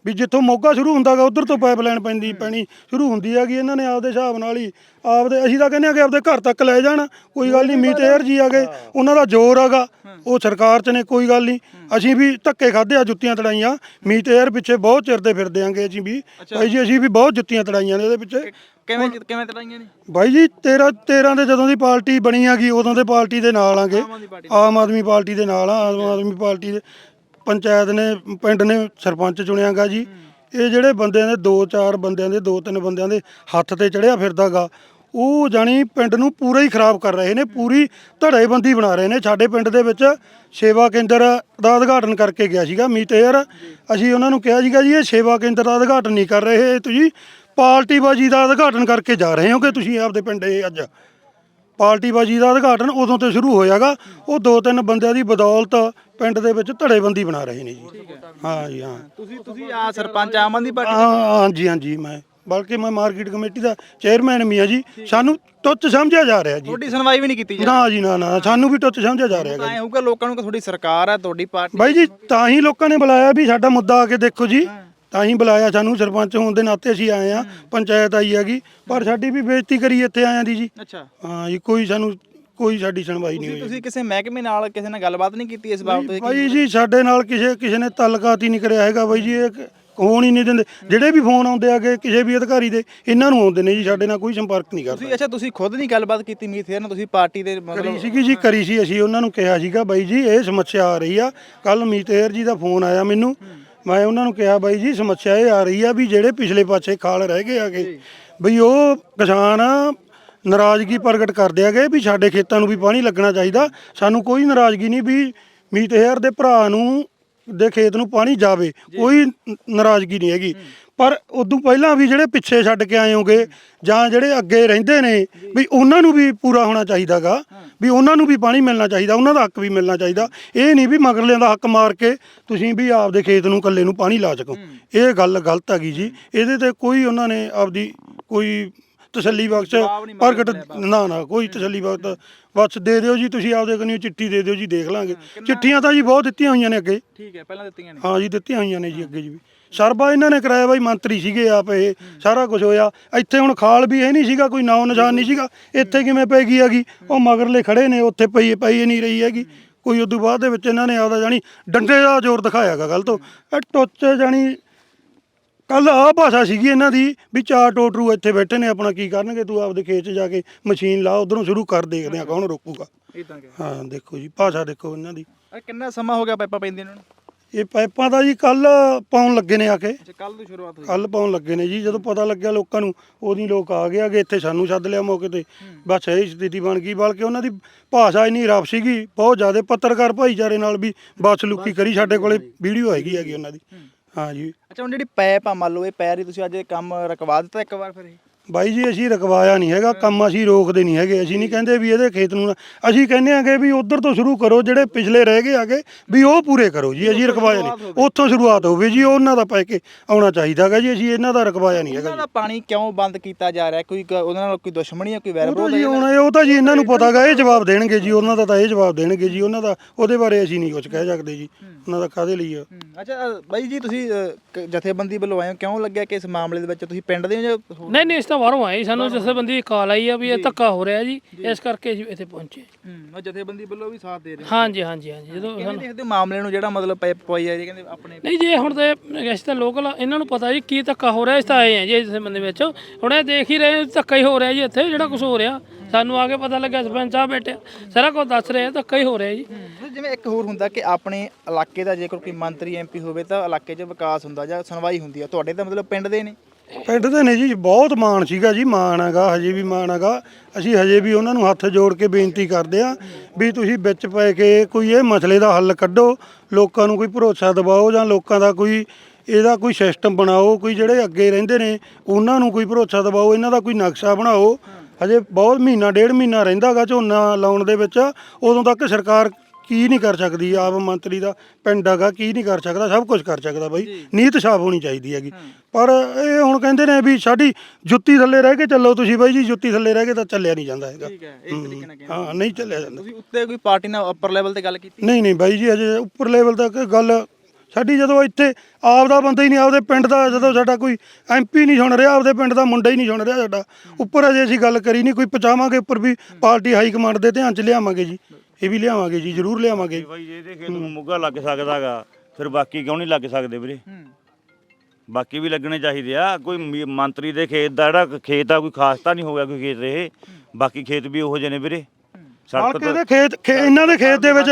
ਵੀ ਜਿੱਥੋਂ ਮੋਗਾ ਸ਼ੁਰੂ ਹੁੰਦਾਗਾ ਉਧਰ ਤੋਂ ਪਾਈਪਲਾਈਨ ਪੈਂਦੀ ਪੈਣੀ ਸ਼ੁਰੂ ਹੁੰਦੀ ਹੈਗੀ ਇਹਨਾਂ ਨੇ ਆਪਦੇ ਹਿਸਾਬ ਨਾਲ ਹੀ। ਆਪਦੇ ਅਸੀਂ ਤਾਂ ਕਹਿੰਦੇ ਆ ਕਿ ਆਪਦੇ ਘਰ ਤੱਕ ਲੈ ਜਾਣ ਕੋਈ ਗੱਲ ਨਹੀਂ ਮੀਤ ਹੇਅਰ ਜੀ ਆ ਗਏ ਉਹਨਾਂ ਦਾ ਜ਼ੋਰ ਹੈਗਾ ਉਹ ਸਰਕਾਰ 'ਚ ਨੇ ਕੋਈ ਗੱਲ ਨਹੀਂ ਅਸੀਂ ਵੀ ਧੱਕੇ ਖਾਦੇ ਆ ਜੁੱਤੀਆਂ ਤੜਾਈਆਂ ਮੀਤ ਹੇਅਰ ਪਿੱਛੇ ਬਹੁਤ ਚਿਰ ਦੇ ਫਿਰਦੇ ਆਂਗੇ ਅਸੀਂ ਵੀ। ਭਾਈ ਜੀ ਅਸੀਂ ਵੀ ਬਹੁਤ ਜੁੱਤੀਆਂ ਤੜਾਈਆਂ ਨੇ ਇਹਦੇ ਪਿੱਛੇ। ਕਿਵੇਂ ਕਿਵੇਂ ਤੜਾਈਆਂ ਨੇ? ਬਾਈ ਜੀ 13 13 ਦੇ ਜਦੋਂ ਦੀ ਪਾਰਟੀ ਬਣੀ ਹੈਗੀ ਉਦੋਂ ਦੇ ਪਾਰਟੀ ਦੇ ਨਾਲ ਆਂਗੇ। ਆਮ ਆਦਮੀ ਪਾਰਟੀ ਦੇ ਨਾਲ ਆ ਆਮ ਆਦਮੀ ਪਾਰਟੀ ਦੇ। ਪੰਚਾਇਤ ਨੇ, ਪਿੰਡ ਨੇ ਸਰਪੰਚ ਚੁਣਿਆਗਾ ਜੀ। ਇਹ ਜਿਹੜੇ ਬੰਦਿਆਂ ਦੇ ਦੋ ਚਾਰ ਬੰਦਿਆਂ ਦੇ, ਦੋ ਤਿੰਨ ਬੰਦਿਆਂ ਦੇ ਹੱਥ ਤੇ ਚੜਿਆ ਫਿਰਦਾਗਾ, ਉਹ ਜਾਣੀ ਪਿੰਡ ਨੂੰ ਪੂਰਾ ਹੀ ਖਰਾਬ ਕਰ ਰਹੇ ਨੇ, ਪੂਰੀ ਧੜੇਬੰਦੀ ਬਣਾ ਰਹੇ ਨੇ। ਸਾਡੇ ਪਿੰਡ ਦੇ ਵਿੱਚ ਸੇਵਾ ਕੇਂਦਰ ਦਾ ਉਦਘਾਟਨ ਕਰਕੇ ਗਿਆ ਸੀਗਾ ਮੀਤ ਏਅਰ ਅਸੀਂ ਉਹਨਾਂ ਨੂੰ ਕਿਹਾ ਸੀਗਾ ਜੀ, ਇਹ ਸੇਵਾ ਕੇਂਦਰ ਦਾ ਉਦਘਾਟਨ ਨਹੀਂ ਕਰ ਰਹੇ, ਇਹ ਤੁਸੀਂ ਪਾਰਟੀਬਾਜੀ ਦਾ ਉਦਘਾਟਨ ਕਰਕੇ ਜਾ ਰਹੇ ਹੋ ਕਿ ਤੁਸੀਂ ਆਪਦੇ ਪਿੰਡ ਇਹ ਅੱਜ ਪਾਰਟੀਬਾਜੀ ਦਾ ਉਦਘਾਟਨ ਉਦੋਂ ਤੋਂ ਸ਼ੁਰੂ ਹੋਇਆਗਾ। ਉਹ ਦੋ ਤਿੰਨ ਬੰਦਿਆਂ ਦੀ ਬਦੌਲਤ ਪਿੰਡ ਦੇ ਵਿੱਚ ਧੜੇਬੰਦੀ ਬਣਾ ਰਹੇ ਨੇ ਜੀ। ਹਾਂ। ਜੀ ਹਾਂ। ਤੁਸੀਂ ਤੁਸੀਂ ਆ ਸਰਪੰਚ ਆਮ ਆਦਮੀ ਪਾਰਟੀ ਹਾਂ ਹਾਂਜੀ ਹਾਂਜੀ ਮੈਂ। ਬਲਕਿ ਮੈਂ ਮਾਰਕੀਟ ਕਮੇਟੀ ਦਾ ਚੇਅਰਮੈਨ ਵੀ ਆ ਜੀ। ਸਾਨੂੰ ਤੁੱਛ ਸਮਝਿਆ ਜਾ ਰਿਹਾ ਜੀ। ਤੁਹਾਡੀ ਸੁਣਵਾਈ ਵੀ ਨਹੀਂ ਕੀਤੀ ਨਾ ਜੀ ਨਾ ਨਾ ਸਾਨੂੰ ਵੀ ਤੁੱਛ ਸਮਝਿਆ ਜਾ ਰਿਹਾ ਹੈਗਾ ਐ ਹੋਊਗਾ ਲੋਕਾਂ ਨੂੰ ਕਿ ਤੁਹਾਡੀ ਸਰਕਾਰ ਹੈ ਤੁਹਾਡੀ ਪਾਰਟੀ ਬਾਈ ਜੀ ਤਾਂ ਹੀ ਲੋਕਾਂ ਨੇ ਬੁਲਾਇਆ ਵੀ ਸਾਡਾ ਮੁੱਦਾ ਆ ਕੇ ਦੇਖੋ ਜੀ। ਤਾਂ ਹੀ ਬੁਲਾਇਆ ਸਾਨੂੰ ਸਰਪੰਚ ਹੋਣ ਦੇ ਨਾਤੇ ਅਸੀਂ ਆਏ ਆ ਪੰਚਾਇਤ ਆਈ ਹੈਗੀ ਪਰ ਸਾਡੀ ਵੀ ਬੇਇੱਜ਼ਤੀ ਕਰੀ ਇੱਥੇ ਆਇਆਂ ਦੀ ਜੀ। ਅੱਛਾ। ਹਾਂ ਜੀ ਕੋਈ ਸਾਨੂੰ ਕੋਈ ਸਾਡੀ ਸੁਣਵਾਈ ਨਹੀਂ ਹੋਈ। ਤੁਸੀਂ ਕਿਸੇ ਮਹਿਕਮੇ ਨਾਲ ਕਿਸੇ ਨਾਲ ਗੱਲਬਾਤ ਨਹੀਂ ਕੀਤੀ ਇਸ ਬਾਬਤ? ਬਾਈ ਜੀ ਸਾਡੇ ਨਾਲ ਕਿਸੇ ਕਿਸੇ ਨੇ ਤਾਲੁਕਾਤ ਹੀ ਨਹੀਂ ਕਰਿਆ ਹੈਗਾ ਬਾਈ ਜੀ ਇਹ ਹੋਣ ਹੀ ਨਹੀਂ ਦਿੰਦੇ। ਜਿਹੜੇ ਵੀ ਫੋਨ ਆਉਂਦੇ ਆਗੇ ਕਿਸੇ ਵੀ ਅਧਿਕਾਰੀ ਦੇ ਇਹਨਾਂ ਨੂੰ ਆਉਂਦੇ ਨੇ ਜੀ ਸਾਡੇ ਨਾਲ ਕੋਈ ਸੰਪਰਕ ਨਹੀਂ ਤੁਸੀਂ ਕਰਦਾ। ਅੱਛਾ ਤੁਸੀਂ ਖੁਦ ਨਹੀਂ ਗੱਲਬਾਤ ਕੀਤੀ ਮੀਤ ਨਾਲ ਤੁਸੀਂ ਪਾਰਟੀ ਦੇ ਕਰੀ ਮਤਲਬ ਸੀਗੀ ਜੀ ਕਰੀ ਸੀ ਅਸੀਂ ਉਹਨਾਂ ਨੂੰ ਕਿਹਾ ਸੀਗਾ ਬਾਈ ਜੀ ਇਹ ਸਮੱਸਿਆ ਆ ਰਹੀ ਆ। ਕੱਲ ਮੀਤੇਰ ਜੀ ਦਾ ਫੋਨ ਆਇਆ ਮੈਨੂੰ। ਮੈਂ ਉਹਨਾਂ ਨੂੰ ਕਿਹਾ ਬਾਈ ਜੀ ਸਮੱਸਿਆ ਇਹ ਆ ਰਹੀ ਆ ਵੀ ਜਿਹੜੇ ਪਿਛਲੇ ਪਾਸੇ ਖਾਲ ਰਹਿ ਗਏ ਆਗੇ ਬਈ ਉਹ ਕਿਸਾਨ ਨਾਰਾਜ਼ਗੀ ਪ੍ਰਗਟ ਕਰਦੇ ਆਗੇ ਵੀ ਸਾਡੇ ਖੇਤਾਂ ਨੂੰ ਵੀ ਪਾਣੀ ਲੱਗਣਾ ਚਾਹੀਦਾ। ਸਾਨੂੰ ਕੋਈ ਨਾਰਾਜ਼ਗੀ ਨਹੀਂ ਵੀ ਮੀਤੇਰ ਦੇ ਭਰਾ ਨੂੰ ਦੇ ਖੇਤ ਨੂੰ ਪਾਣੀ ਜਾਵੇ ਕੋਈ ਨਾਰਾਜ਼ਗੀ ਨਹੀਂ ਹੈਗੀ। ਪਰ ਉਦੋਂ ਪਹਿਲਾਂ ਵੀ ਜਿਹੜੇ ਪਿੱਛੇ ਛੱਡ ਕੇ ਆਏ ਹੋਗੇ ਜਾਂ ਜਿਹੜੇ ਅੱਗੇ ਰਹਿੰਦੇ ਨੇ ਵੀ ਉਹਨਾਂ ਨੂੰ ਵੀ ਪੂਰਾ ਹੋਣਾ ਚਾਹੀਦਾਗਾ ਵੀ ਉਹਨਾਂ ਨੂੰ ਵੀ ਪਾਣੀ ਮਿਲਣਾ ਚਾਹੀਦਾ ਉਹਨਾਂ ਦਾ ਹੱਕ ਵੀ ਮਿਲਣਾ ਚਾਹੀਦਾ। ਇਹ ਨਹੀਂ ਵੀ ਮਗਰਲਿਆਂ ਦਾ ਹੱਕ ਮਾਰ ਕੇ ਤੁਸੀਂ ਵੀ ਆਪਦੇ ਖੇਤ ਨੂੰ ਇਕੱਲੇ ਨੂੰ ਪਾਣੀ ਲਾ ਸਕੋ। ਇਹ ਗੱਲ ਗਲਤ ਹੈਗੀ ਜੀ। ਇਹਦੇ ਤੇ ਕੋਈ ਉਹਨਾਂ ਨੇ ਆਪਦੀ ਕੋਈ ਤਸੱਲੀ ਬਖਸ਼ ਪ੍ਰਗਟ ਨਾ ਨਾ ਕੋਈ ਤਸੱਲੀ ਬਖਸ਼ ਬਸ ਦੇ ਦਿਓ ਜੀ ਤੁਸੀਂ ਆਪਦੇ ਕਨੀ ਚਿੱਠੀ ਦੇ ਦਿਓ ਜੀ ਦੇਖ ਲਾਂਗੇ। ਚਿੱਠੀਆਂ ਤਾਂ ਜੀ ਬਹੁਤ ਦਿੱਤੀਆਂ ਹੋਈਆਂ ਨੇ ਅੱਗੇ। ਠੀਕ ਹੈ ਪਹਿਲਾਂ ਦਿੱਤੀਆਂ ਨੇ ਹਾਂ ਜੀ ਦਿੱਤੀਆਂ ਹੋਈਆਂ ਨੇ ਜੀ ਅੱਗੇ ਜੀ। ਵੀ ਸਰਬਾ ਇਹਨਾਂ ਨੇ ਕਰਾਇਆ ਬਾਈ ਮੰਤਰੀ ਸੀਗੇ ਆਪ ਇਹ ਸਾਰਾ ਕੁਝ ਹੋਇਆ। ਇੱਥੇ ਹੁਣ ਖਾਲ ਵੀ ਇਹ ਨਹੀਂ ਸੀਗਾ ਕੋਈ ਨਾਉ ਨਿਸ਼ਾਨ ਨਹੀਂ ਸੀਗਾ। ਇੱਥੇ ਕਿਵੇਂ ਪੈ ਗਈ ਹੈਗੀ? ਉਹ ਮਗਰਲੇ ਖੜੇ ਨੇ ਉੱਥੇ ਪਈ ਪਈ ਨਹੀਂ ਰਹੀ ਹੈਗੀ। ਕੋਈ ਉਦੋਂ ਬਾਅਦ ਦੇ ਵਿੱਚ ਇਹਨਾਂ ਨੇ ਆਪਦਾ ਜਾਣੀ ਡੰਡੇ ਦਾ ਜ਼ੋਰ ਦਿਖਾਇਆਗਾ ਗੱਲ ਤੋਂ। ਇਹ ਟੁੱਚ ਜਾਣੀ ਕੱਲ ਆ ਭਾਸ਼ਾ ਸੀਗੀ ਇਹਨਾਂ ਦੀ ਵੀ ਚਾਰ ਟੋਟਰੂ ਇੱਥੇ ਬੈਠੇ ਨੇ ਆਪਣਾ ਕੀ ਕਰਨਗੇ ਤੂੰ ਆਪਦੇ ਖੇਤ 'ਚ ਜਾ ਕੇ ਮਸ਼ੀਨ ਲਾ ਉਧਰੋਂ ਸ਼ੁਰੂ ਕਰ ਦੇਖਦੇ ਆ ਕੌਣ ਰੋਕੂਗਾ। ਇਦਾਂ ਕਿ ਹਾਂ ਦੇਖੋ ਜੀ ਭਾਸ਼ਾ ਦੇਖੋ ਇਹਨਾਂ ਦੀ। ਕਿੰਨਾ ਸਮਾਂ ਹੋ ਗਿਆ ਪਾਈਪਾਂ ਪੈਂਦੀਆਂ ਇਹਨਾਂ ਨੂੰ? ਇਹ ਪਾਈਪਾਂ ਦਾ ਜੀ ਕੱਲ ਪਾਉਣ ਲੱਗੇ ਨੇ ਆ ਕੇ। ਅੱਛਾ ਕੱਲ ਤੋਂ ਸ਼ੁਰੂਆਤ ਹੋਈ। ਕੱਲ ਪਾਉਣ ਲੱਗੇ ਨੇ ਜੀ। ਜਦੋਂ ਪਤਾ ਲੱਗਿਆ ਲੋਕਾਂ ਨੂੰ ਉਦੋਂ ਲੋਕ ਆ ਗਏ ਆਗੇ ਇੱਥੇ ਸਾਨੂੰ ਸੱਦ ਲਿਆ ਮੌਕੇ ਤੇ। ਬਸ ਇਹ ਸਥਿਤੀ ਬਣ ਗਈ ਬਲਕਿ ਉਹਨਾਂ ਦੀ ਭਾਸ਼ਾ ਇੰਨੀ ਰਫ ਸੀਗੀ ਬਹੁਤ ਜ਼ਿਆਦਾ ਪੱਤਰਕਾਰ ਭਾਈਚਾਰੇ ਨਾਲ ਵੀ ਬਸਲੂਕੀ ਕਰੀ ਸਾਡੇ ਕੋਲੇ ਵੀਡੀਓ ਹੈਗੀ ਹੈਗੀ ਉਹਨਾਂ ਦੀ। ਹਾਂ। ਜੀ। ਅੱਛਾ ਹੁਣ ਜਿਹੜੀ ਪੈਪ ਆ ਮੰਨ ਲਓ ਇਹ ਪੈਰ ਹੀ ਤੁਸੀਂ ਅੱਜ ਇਹ ਕੰਮ ਰਕਵਾ ਦਿੱਤਾ ਇੱਕ ਵਾਰ ਫਿਰ ਇਹ? ਬਾਈ ਜੀ ਅਸੀਂ ਰਕਵਾਇਆ ਨਹੀਂ ਹੈਗਾ ਕੰਮ ਅਸੀਂ ਰੋਕਦੇ ਨਹੀਂ ਹੈਗੇ। ਅਸੀਂ ਨਹੀਂ ਕਹਿੰਦੇ ਵੀ ਇਹਦੇ ਖੇਤ ਨੂੰ ਨਾ- ਅਸੀਂ ਕਹਿੰਦੇ ਆਂਗੇ ਵੀ ਉਧਰ ਤੋਂ ਸ਼ੁਰੂ ਕਰੋ ਜਿਹੜੇ ਪਿਛਲੇ ਰਹਿ ਗਏ ਆਗੇ ਵੀ ਉਹ ਪੂਰੇ ਕਰੋ ਜੀ। ਅਸੀਂ ਰਕਵਾਇਆ ਨਹੀਂ। ਉੱਥੋਂ ਸ਼ੁਰੂਆਤ ਹੋਵੇ ਜੀ ਉਹਨਾਂ ਦਾ ਪੈ ਕੇ ਆਉਣਾ ਚਾਹੀਦਾਗਾ ਜੀ। ਅਸੀਂ ਇਹਨਾਂ ਦਾ ਰਕਵਾਇਆ ਨਹੀਂ ਹੈਗਾ ਉਹਨਾਂ ਦਾ ਪਾਣੀ ਕਿਉਂ ਬੰਦ ਕੀਤਾ ਜਾ ਰਿਹਾ? ਕੋਈ ਉਹਨਾਂ ਨਾਲ ਕੋਈ ਦੁਸ਼ਮਣੀ ਹੈ ਕੋਈ ਵੈਰ ਉਹ ਤਾਂ ਵਿਰੋਧ ਜੀ ਹੈ ਇਹ- ਉਹ ਤਾਂ ਜੀ ਇਹਨਾਂ ਨੂੰ ਪਤਾਗਾ ਇਹ ਜਵਾਬ ਦੇਣਗੇ ਜੀ। ਉਹਨਾਂ ਦਾ ਤਾਂ ਇਹ ਜਵਾਬ ਦੇਣਗੇ ਜੀ। ਉਹਨਾਂ ਦਾ ਉਹਦੇ ਬਾਰੇ ਅਸੀਂ ਨਹੀਂ ਕੁਝ ਕਹਿ ਸਕਦੇ ਜੀ। ਉਹਨਾਂ ਦਾ ਕਾਹਦੇ ਲਈ ਆ? ਅੱਛਾ ਅ, ਬਾਈ ਜੀ ਤੁਸੀਂ ਅ, ਕ- ਜਥੇਬੰਦੀ ਵੱਲੋਂ ਆਏ ਹੋ ਕਿਉਂ ਲੱਗਿਆ ਕਿ ਇਸ ਮਾਮਲੇ ਦੇ ਵਿੱਚ ਤੁਸੀਂ ਪਿੰਡ ਦੇ ਹੋ ਜਾਂ ਹੋਰ? ਨਹੀਂ ਨਹੀਂ ਇਸ ਤਾਂ ਬਾਹਰੋਂ ਆਏ ਸਾਨੂੰ ਜਥੇਬੰਦੀ ਕਾਲ ਆਈ ਆ ਵੀ ਇਹ ਧੱਕਾ ਹੋ ਰਿਹਾ ਜੀ ਇਸ ਕਰਕੇ ਅਸੀਂ ਇੱਥੇ ਪਹੁੰਚੇ। ਹੂੰ ਉਹ ਜਥੇਬੰਦੀ ਵੱਲੋਂ ਵੀ ਸਾਥ ਦੇ ਰਹੇ ਹੋ। ਹਾਂਜੀ ਹਾਂਜੀ ਹਾਂਜੀ ਜਦੋਂ ਕਿਵੇਂ ਦੇਖਦੇ ਹੋ ਮਾਮਲੇ ਨੂੰ ਜਿਹੜਾ ਮਤਲਬ ਪਾਈਪ ਪਵਾਈ ਜਾ ਕਹਿੰਦੇ ਆਪਣੇ ਨਹੀਂ ਜੇ ਹੁਣ ਤੇ ਇਸ ਤਾਂ ਲੋਕਲ ਇਹਨਾਂ ਨੂੰ ਪਤਾ ਜੀ ਕੀ ਧੱਕਾ ਹੋ ਰਿਹਾ ਇਸ ਤਾਂ ਆਏ ਆ ਜੀ ਇਸ ਬੰਦੇ ਵਿੱਚ। ਹੁਣ ਇਹ ਦੇਖ ਹੀ ਰਹੇ ਧੱਕਾ ਹੀ ਹੋ ਰਿਹਾ ਜੀ ਇੱਥੇ ਜਿਹੜਾ ਕੁਝ ਹੋ ਰਿਹਾ। ਸਾਨੂੰ ਆ ਕੇ ਪਤਾ ਲੱਗਿਆ ਸਰਪੰਚ ਸਾਹਿਬ ਬੈਠੇ ਸਾਰਾ ਕੁਝ ਦੱਸ ਰਹੇ ਆ ਧੱਕਾ ਹੀ ਹੋ ਰਿਹਾ ਜੀ। ਜਿਵੇਂ ਇੱਕ ਹੋਰ ਹੁੰਦਾ ਕਿ ਆਪਣੇ ਇਲਾਕੇ ਦਾ ਜੇਕਰ ਕੋਈ ਮੰਤਰੀ ਐਮਪੀ ਹੋਵੇ ਤਾਂ ਇਲਾਕੇ 'ਚ ਵਿਕਾਸ ਹੁੰਦਾ ਜਾਂ ਸੁਣਵਾਈ ਹੁੰਦੀ ਆ। ਤੁਹਾਡੇ ਤਾਂ ਮਤਲਬ ਪਿੰਡ ਦੇ ਨੇ। ਪਿੰਡ ਦੇ ਨੇ ਜੀ ਬਹੁਤ ਮਾਣ ਸੀਗਾ ਜੀ ਮਾਣ ਹੈਗਾ ਹਜੇ ਵੀ ਮਾਣ ਹੈਗਾ। ਅਸੀਂ ਹਜੇ ਵੀ ਉਹਨਾਂ ਨੂੰ ਹੱਥ ਜੋੜ ਕੇ ਬੇਨਤੀ ਕਰਦੇ ਆ ਵੀ ਤੁਸੀਂ ਵਿੱਚ ਪੈ ਕੇ ਕੋਈ ਇਹ ਮਸਲੇ ਦਾ ਹੱਲ ਕੱਢੋ ਲੋਕਾਂ ਨੂੰ ਕੋਈ ਭਰੋਸਾ ਦਿਵਾਓ ਜਾਂ ਲੋਕਾਂ ਦਾ ਕੋਈ ਇਹਦਾ ਕੋਈ ਸਿਸਟਮ ਬਣਾਓ ਕੋਈ ਜਿਹੜੇ ਅੱਗੇ ਰਹਿੰਦੇ ਨੇ ਉਹਨਾਂ ਨੂੰ ਕੋਈ ਭਰੋਸਾ ਦਿਵਾਓ ਇਹਨਾਂ ਦਾ ਕੋਈ ਨਕਸ਼ਾ ਬਣਾਓ। ਹਜੇ ਬਹੁਤ ਮਹੀਨਾ ਡੇਢ ਮਹੀਨਾ ਰਹਿੰਦਾਗਾ ਝੋਨਾ ਲਾਉਣ ਦੇ ਵਿੱਚ ਉਦੋਂ ਤੱਕ ਸਰਕਾਰ ਕੀ ਨਹੀਂ ਕਰ ਸਕਦੀ ਆਪ ਮੰਤਰੀ ਦਾ ਪਿੰਡ ਹੈਗਾ ਕੀ ਨਹੀਂ ਕਰ ਸਕਦਾ ਸਭ ਕੁਝ ਕਰ ਸਕਦਾ ਬਾਈ ਨੀਤ ਸਾਫ਼ ਹੋਣੀ ਚਾਹੀਦੀ ਹੈਗੀ। ਪਰ ਇਹ ਹੁਣ ਕਹਿੰਦੇ ਨੇ ਵੀ ਸਾਡੀ ਜੁੱਤੀ ਥੱਲੇ ਰਹਿ ਕੇ ਚੱਲੋ ਤੁਸੀਂ ਬਾਈ ਜੀ ਜੁੱਤੀ ਥੱਲੇ ਰਹਿ ਕੇ ਤਾਂ ਚੱਲਿਆ ਨਹੀਂ ਜਾਂਦਾ ਹੈਗਾ। ਠੀਕ ਹੈ ਇਸ ਤਰੀਕੇ ਨਾਲ ਕਹਿੰਦੇ ਹਾਂ ਨਹੀਂ ਚੱਲਿਆ ਜਾਂਦਾ। ਤੁਸੀਂ ਉੱਤੇ ਕੋਈ ਪਾਰਟੀ ਨਾਲ ਉੱਪਰ ਲੈਵਲ ਤੇ ਗੱਲ ਕੀਤੀ? ਨਹੀਂ ਨਹੀਂ ਬਾਈ ਜੀ ਅਜੇ ਉੱਪਰ ਲੈਵਲ ਤੱਕ ਗੱਲ ਸਾਡੀ ਜਦੋਂ ਇੱਥੇ ਆਪਦਾ ਬੰਦਾ ਹੀ ਨਹੀਂ ਆਪਦੇ ਪਿੰਡ ਦਾ ਜਦੋਂ ਸਾਡਾ ਕੋਈ ਐਮਪੀ ਨਹੀਂ ਸੁਣ ਰਿਹਾ ਆਪਦੇ ਪਿੰਡ ਦਾ ਮੁੰਡਾ ਹੀ ਨਹੀਂ ਸੁਣ ਰਿਹਾ ਸਾਡਾ। ਉੱਪਰ ਅਜੇ ਅਸੀਂ ਗੱਲ ਕਰੀ ਨਹੀਂ ਕੋਈ ਪਹੁੰਚਾਵਾਂਗੇ ਉੱਪਰ ਵੀ ਪਾਰਟੀ ਹਾਈ ਕਮਾਂਡ ਦੇ ਧਿਆਨ ਚ ਲਿਆਵਾਂਗੇ ਜੀ। ਇਹ ਵੀ ਲਿਆਵਾਂਗੇ ਜੀ ਜ਼ਰੂਰ ਲਿਆਵਾਂਗੇ। ਬਾਈ ਜੇ ਇਹਦੇ ਖੇਤ ਨੂੰ ਮੁੱਗਾ ਲੱਗ ਸਕਦਾਗਾ ਫਿਰ ਬਾਕੀ ਕਿਉਂ ਨਹੀਂ ਲੱਗ ਸਕਦੇ ਵੀਰੇ? ਬਾਕੀ ਵੀ ਲੱਗਣੇ ਚਾਹੀਦੇ ਆ ਕੋਈ ਮ- ਮੰਤਰੀ ਦੇ ਖੇਤ ਦਾ ਜਿਹੜਾ ਖੇਤ ਆ ਕੋਈ ਖਾਸ ਤਾਂ ਨਹੀਂ ਹੋ ਗਿਆ ਕੋਈ ਖੇਤ ਇਹ। ਬਾਕੀ ਖੇਤ ਵੀ ਉਹੋ ਜਿਹੇ ਨੇ ਵੀਰੇ। ਸੜਕ ਦੇ ਖੇਤ ਖੇ- ਇਹਨਾਂ ਦੇ ਖੇਤ ਦੇ ਵਿੱਚ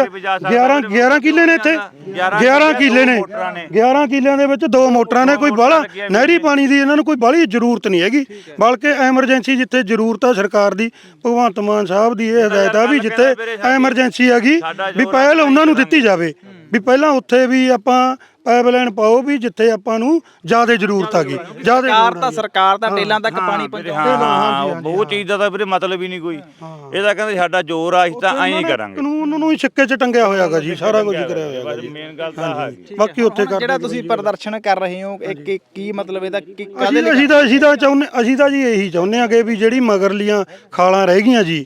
11 11 ਕਿੱਲੇ ਨੇ ਇੱਥੇ। 11 ਕਿੱਲੇ ਨੇ। 11 ਕਿੱਲਿਆਂ ਦੇ ਵਿੱਚ ਦੋ ਮੋਟਰਾਂ ਨੇ ਕੋਈ ਬਾਹਲਾ ਨਹਿਰੀ ਪਾਣੀ ਦੀ ਇਹਨਾਂ ਨੂੰ ਕੋਈ ਬਾਹਲੀ ਜ਼ਰੂਰਤ ਨਹੀਂ ਹੈਗੀ। ਬਲਕਿ ਐਮਰਜੈਂਸੀ ਜਿੱਥੇ ਜ਼ਰੂਰਤ ਆ ਸਰਕਾਰ ਦੀ ਭਗਵੰਤ ਮਾਨ ਸਾਹਿਬ ਦੀ ਇਹ ਹਦਾਇਤ ਆ ਵੀ ਜਿੱਥੇ ਐਮਰਜੈਂਸੀ ਹੈਗੀ ਵੀ ਪਹਿਲ ਉਹਨਾਂ ਨੂੰ ਦਿੱਤੀ ਜਾਵੇ। ਵੀ ਪਹਿਲਾਂ ਉੱਥੇ ਵੀ ਆਪਾਂ ਪਾਈਪਲਾਈਨ ਪਾਓ ਵੀ ਜਿੱਥੇ ਆਪਾਂ ਨੂੰ ਜ਼ਿਆਦਾ ਜ਼ਰੂਰਤ ਹੈਗੀ ਜ਼ਿਆਦਾ ਸਰਕਾਰ ਤਾਂ ਸਰਕਾਰ ਤਾਂ ਟੇਲਾਂ ਤੱਕ ਪਾਣੀ ਪਹੁੰਚਾਉਂਦੀ ਹਾਂ ਉਹ ਚੀਜ਼ ਦਾ ਤਾਂ ਵੀਰੇ ਮਤਲਬ ਹੀ ਨਹੀਂ ਕੋਈ। ਇਹਦਾ ਕਹਿੰਦੇ ਸਾਡਾ ਜ਼ੋਰ ਆ ਅਸੀਂ ਤਾਂ ਐਂ ਹੀ ਕਰਾਂਗੇ। ਕਾਨੂੰਨ ਨੂੰ ਹੀ ਸਿੱਕੇ 'ਚ ਟੰਗਿਆ ਹੋਇਆਗਾ ਜੀ ਸਾਰਾ ਕੁਝ ਕਰਿਆ ਹੋਇਆਗਾ ਜੀ। ਮੇਨ ਗੱਲ ਤਾਂ ਹੈ ਬਾਕੀ ਉੱਥੇ ਕਰ ਜਿਹੜਾ ਤੁਸੀਂ ਪ੍ਰਦਰਸ਼ਨ ਕਰ ਰਹੇ ਹੋ ਇੱਕ ਕੀ ਮਤਲਬ ਇਹਦਾ ਕੀ ਕਾਹਦੇ ਅਸੀਂ ਲਈ ਅਸੀਂ ਤਾਂ ਅਸੀਂ ਤਾਂ ਚਾਹੁੰਦੇ ਅਸੀਂ ਤਾਂ ਜੀ ਇਹੀ ਚਾਹੁੰਦੇ ਆਂਗੇ ਵੀ ਜਿਹੜੀ ਮਗਰਲੀਆਂ ਖਾਲਾਂ ਰਹਿ ਗਈਆਂ ਜੀ।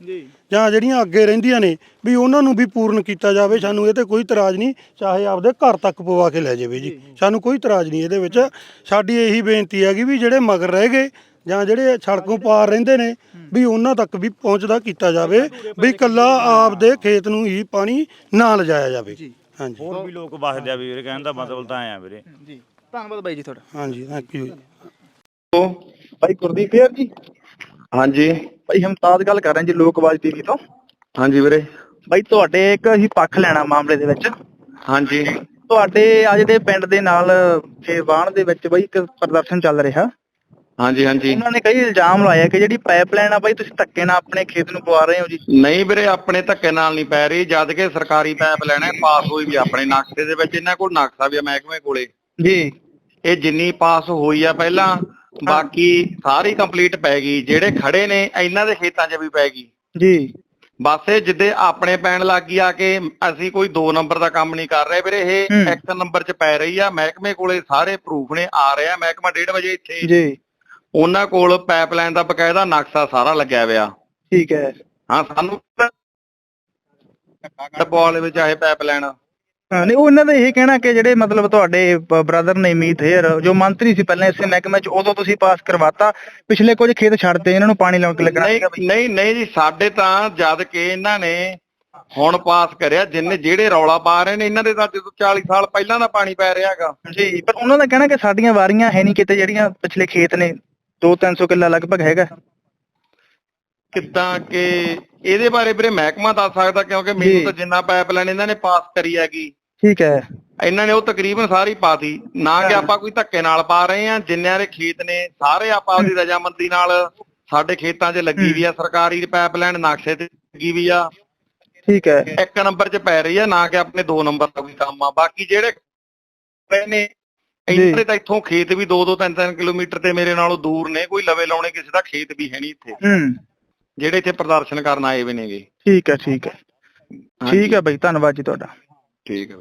ਜਾਂ ਜਿਹੜੀਆਂ ਅੱਗੇ ਰਹਿੰਦੀਆਂ ਨੇ ਵੀ ਉਹਨਾਂ ਨੂੰ ਵੀ ਪੂਰਨ ਕੀਤਾ ਜਾਵੇ ਸਾਨੂੰ ਇਹ ਤੇ ਕੋਈ ਇਤਰਾਜ਼ ਨਹੀਂ ਚਾਹੇ ਆਪਦੇ ਘਰ ਤੱਕ ਪਵਾ ਕੇ ਲੈ ਜਾਵੇ ਜੀ। ਸਾਨੂੰ ਕੋਈ ਇਤਰਾਜ਼ ਨਹੀਂ ਇਹਦੇ ਵਿੱਚ। ਸਾਡੀ ਇਹੀ ਬੇਨਤੀ ਹੈਗੀ ਵੀ ਜਿਹੜੇ ਮਗਰ ਰਹਿ ਗਏ ਜਾਂ ਜਿਹੜੇ ਸੜਕੋਂ ਪਾਰ ਰਹਿੰਦੇ ਨੇ ਵੀ ਉਹਨਾਂ ਤੱਕ ਵੀ ਪਹੁੰਚਦਾ ਕੀਤਾ ਜਾਵੇ ਵੀ ਇਕੱਲਾ ਆਪਦੇ ਖੇਤ ਨੂੰ ਹੀ ਪਾਣੀ ਨਾ ਲਿਜਾਇਆ ਜਾਵੇ। ਹਾਂਜੀ। ਹੋਰ ਵੀ ਲੋਕ ਵਸਦੇ ਆ ਵੀਰੇ ਕਹਿਣ ਦਾ ਮਤਲਬ ਤਾਂ ਐਂ ਆ ਵੀਰੇ। ਜੀ। ਧੰਨਵਾਦ ਬਾਈ ਜੀ ਤੁਹਾਡਾ। ਹਾਂਜੀ ਥੈਂਕ ਯੂ ਭਾਈ ਗੁਰਦੀਪ ਜੀ। ਹਾਂਜੀ। ਭਾਈ ਹਮਤਾਜ ਗੱਲ ਕਰ ਰਹੇ ਜੀ ਲੋਕਵਾਜ ਟੀਵੀ ਤੋਂ। ਹਾਂਜੀ ਵੀਰੇ। ਭਾਈ ਤੁਹਾਡੇ ਇੱਕ ਅਸੀਂ ਪੱਖ ਲੈਣਾ ਮਾਮਲੇ ਦੇ ਵਿੱਚ। ਹਾਂਜੀ। ਤੁਹਾਡੇ ਅੱਜ ਦੇ ਪਿੰਡ ਦੇ ਨਾਲ ਖੇਵਾਣ ਦੇ ਵਿੱਚ ਬਈ ਇੱਕ ਪ੍ਰਦਰਸ਼ਨ ਚੱਲ ਰਿਹਾ। ਹਾਂਜੀ ਹਾਂਜੀ। ਉਹਨਾਂ ਨੇ ਕਈ ਇਲਜ਼ਾਮ ਲਾਇਆ ਕਿ ਜਿਹੜੀ ਪਾਈਪਲਾਈਨ ਆ ਬਾਈ ਤੁਸੀਂ ਧੱਕੇ ਨਾਲ ਆਪਣੇ ਖੇਤ ਨੂੰ ਪਵਾ ਰਹੇ ਹੋ ਜੀ। ਨਹੀਂ ਵੀਰੇ ਆਪਣੇ ਧੱਕੇ ਨਾਲ ਨਹੀਂ ਪੈ ਰਹੀ। ਜਦ ਕਿ ਸਰਕਾਰੀ ਪੈਪ ਲੈਣਾ ਪਾਸ ਹੋਈ ਵੀ ਆਪਣੇ ਨਕਸ਼ੇ ਦੇ ਵਿੱਚ। ਇਹਨਾਂ ਕੋਲ ਨਕਸ਼ਾ ਵੀ ਆ ਮਹਿਕਮੇ ਕੋਲੇ। ਜੀ। ਇਹ ਜਿੰਨੀ ਪਾਸ ਹੋਈ ਆ ਪਹਿਲਾਂ ਬਾਕੀ ਸਾਰੀ ਕੰਪਲੀਟ ਪੈ ਗਈ ਜਿਹੜੇ ਖੜੇ ਨੇ ਇਹਨਾਂ ਦੇ ਖੇਤਾਂ 'ਚ ਵੀ ਪੈ ਗਈ। ਜੀ। ਬਸ ਇਹ ਜਿੱਦੇ ਆਪਣੇ ਪੈਣ ਲੱਗੀ ਆ ਕਿ ਅਸੀਂ ਕੋਈ 2 ਨੰਬਰ ਦਾ ਕੰਮ ਨਹੀਂ ਕਰ ਰਹੇ ਵੀਰੇ ਇਹ। ਇੱਕ ਨੰਬਰ 'ਚ ਪੈ ਰਹੀ ਆ। ਮਹਿਕਮੇ ਕੋਲੇ ਸਾਰੇ ਪ੍ਰੂਫ ਨੇ ਆ ਰਿਹਾ ਮਹਿਕਮਾ 1:30 ਵਜੇ ਇੱਥੇ। ਜੀ। ਉਹਨਾਂ ਕੋਲ ਪਾਈਪਲਾਈਨ ਦਾ ਬਕਾਇਦਾ ਨਕਸ਼ਾ ਸਾਰਾ ਲੱਗਿਆ ਹੋਇਆ। ਠੀਕ ਹੈ। ਹਾਂ ਸਾਨੂੰ ਟਪਵਾਲ ਵਿੱਚ ਆਏ ਪਾਈਪਲਾਈਨ ਹਾਂ ਨਹੀਂ ਉਹ ਇਹਨਾਂ ਦਾ ਇਹ ਕਹਿਣਾ ਕਿ ਜਿਹੜੇ ਮਤਲਬ ਤੁਹਾਡੇ ਬ੍ਰਦਰ ਨੇ ਮੀਤ ਹੇਰ ਜੋ ਮੰਤਰੀ ਸੀ ਪਹਿਲਾਂ ਇਸੇ ਮਹਿਕਮੇ ਚ ਉਦੋਂ ਤੁਸੀਂ ਪਾਸ ਕਰਵਾਤਾ। ਪਿਛਲੇ ਕੁਝ ਖੇਤ ਛੱਡਤੇ ਇਹਨਾਂ ਨੂੰ ਪਾਣੀ ਲਾਉਣ ਲੱਗਣਾ ਨਹੀਂ ਸੀਗਾ ਬਈ ਨਹੀਂ ਨਹੀਂ ਜੀ ਸਾਡੇ ਤਾਂ ਜਦ ਕਿ ਇਹਨਾਂ ਨੇ ਹੁਣ ਪਾਸ ਕਰਿਆ ਜਿੰਨੇ ਜਿਹੜੇ ਰੌਲਾ ਪਾ ਰਹੇ ਨੇ ਇਹਨਾਂ ਦੇ ਤਾਂ ਜਦੋਂ 40 ਸਾਲ ਪਹਿਲਾਂ ਦਾ ਪਾਣੀ ਪੈ ਰਿਹਾ ਹੈਗਾ। ਜੀ ਪਰ ਉਹਨਾਂ ਦਾ ਕਹਿਣਾ ਕਿ ਸਾਡੀਆਂ ਵਾਰੀਆਂ ਹੈ ਨਹੀਂ ਕਿਤੇ ਜਿਹੜੀਆਂ ਪਿਛਲੇ ਖੇਤ ਨੇ 2-300 ਕਿੱਲਾ ਲਗਭਗ ਹੈਗਾ। ਕਿੱਦਾਂ ਕਿ ਇਹਦੇ ਬਾਰੇ ਵੀਰੇ ਮਹਿਕਮਾ ਦੱਸ ਸਕਦਾ ਕਿਉਂਕਿ ਮੈਨੂੰ। ਤਾਂ ਜਿੰਨਾ ਪਾਈਪਲਾਈਨ ਇਹਨਾਂ ਨੇ ਪਾਸ ਕਰੀ ਹੈਗੀ ਠੀਕ ਹੈ। ਇਹਨਾਂ ਨੇ ਉਹ ਤਕਰੀਬਨ ਸਾਰੀ ਪਾਤੀ ਨਾ ਕਿ ਆਪਾਂ ਕੋਈ ਧੱਕੇ ਨਾਲ ਪਾ ਰਹੇ ਆ ਜਿੰਨਿਆਂ ਦੇ ਖੇਤ ਨੇ ਸਾਰੇ ਆਪਾਂ ਆਪਦੀ ਰਜਾਮੰਦੀ ਨਾਲ ਸਾਡੇ ਖੇਤਾਂ 'ਚ ਲੱਗੀ ਵੀ ਆ ਸਰਕਾਰੀ ਪਾਈਪਲਾਈਨ ਨਕਸ਼ੇ ਤੇ ਲੱਗੀ ਵੀ ਆ। ਠੀਕ ਹੈ। ਇੱਕ ਨੰਬਰ 'ਚ ਪੈ ਰਹੀ ਆ ਨਾ ਕਿ ਆਪਣੇ ਦੋ ਨੰਬਰ ਦਾ ਕੋਈ ਕੰਮ ਆ। ਬਾਕੀ ਜਿਹੜੇ ਪਏ ਨੇ ਇਹਨਾਂ ਦੇ ਤਾਂ ਇੱਥੋਂ ਖੇਤ ਵੀ 2-2 3-3 ਕਿਲੋਮੀਟਰ ਤੇ ਮੇਰੇ ਨਾਲੋਂ ਦੂਰ ਨੇ। ਕੋਈ ਲਵੇ ਲਾਉਣੇ ਕਿਸੇ ਦਾ ਖੇਤ ਵੀ ਹੈ ਨਹੀਂ ਇੱਥੇ। ਹੂੰ। ਜਿਹੜੇ ਇੱਥੇ ਪ੍ਰਦਰਸ਼ਨ ਕਰਨ ਆਏ ਵੀ ਨੇਗੇ। ਠੀਕ ਹੈ ਠੀਕ ਹੈ। ਠੀਕ ਹੈ ਬਈ ਧੰਨਵਾਦ ਜੀ ਤੁਹਾਡਾ। ਠੀਕ ਹੈ।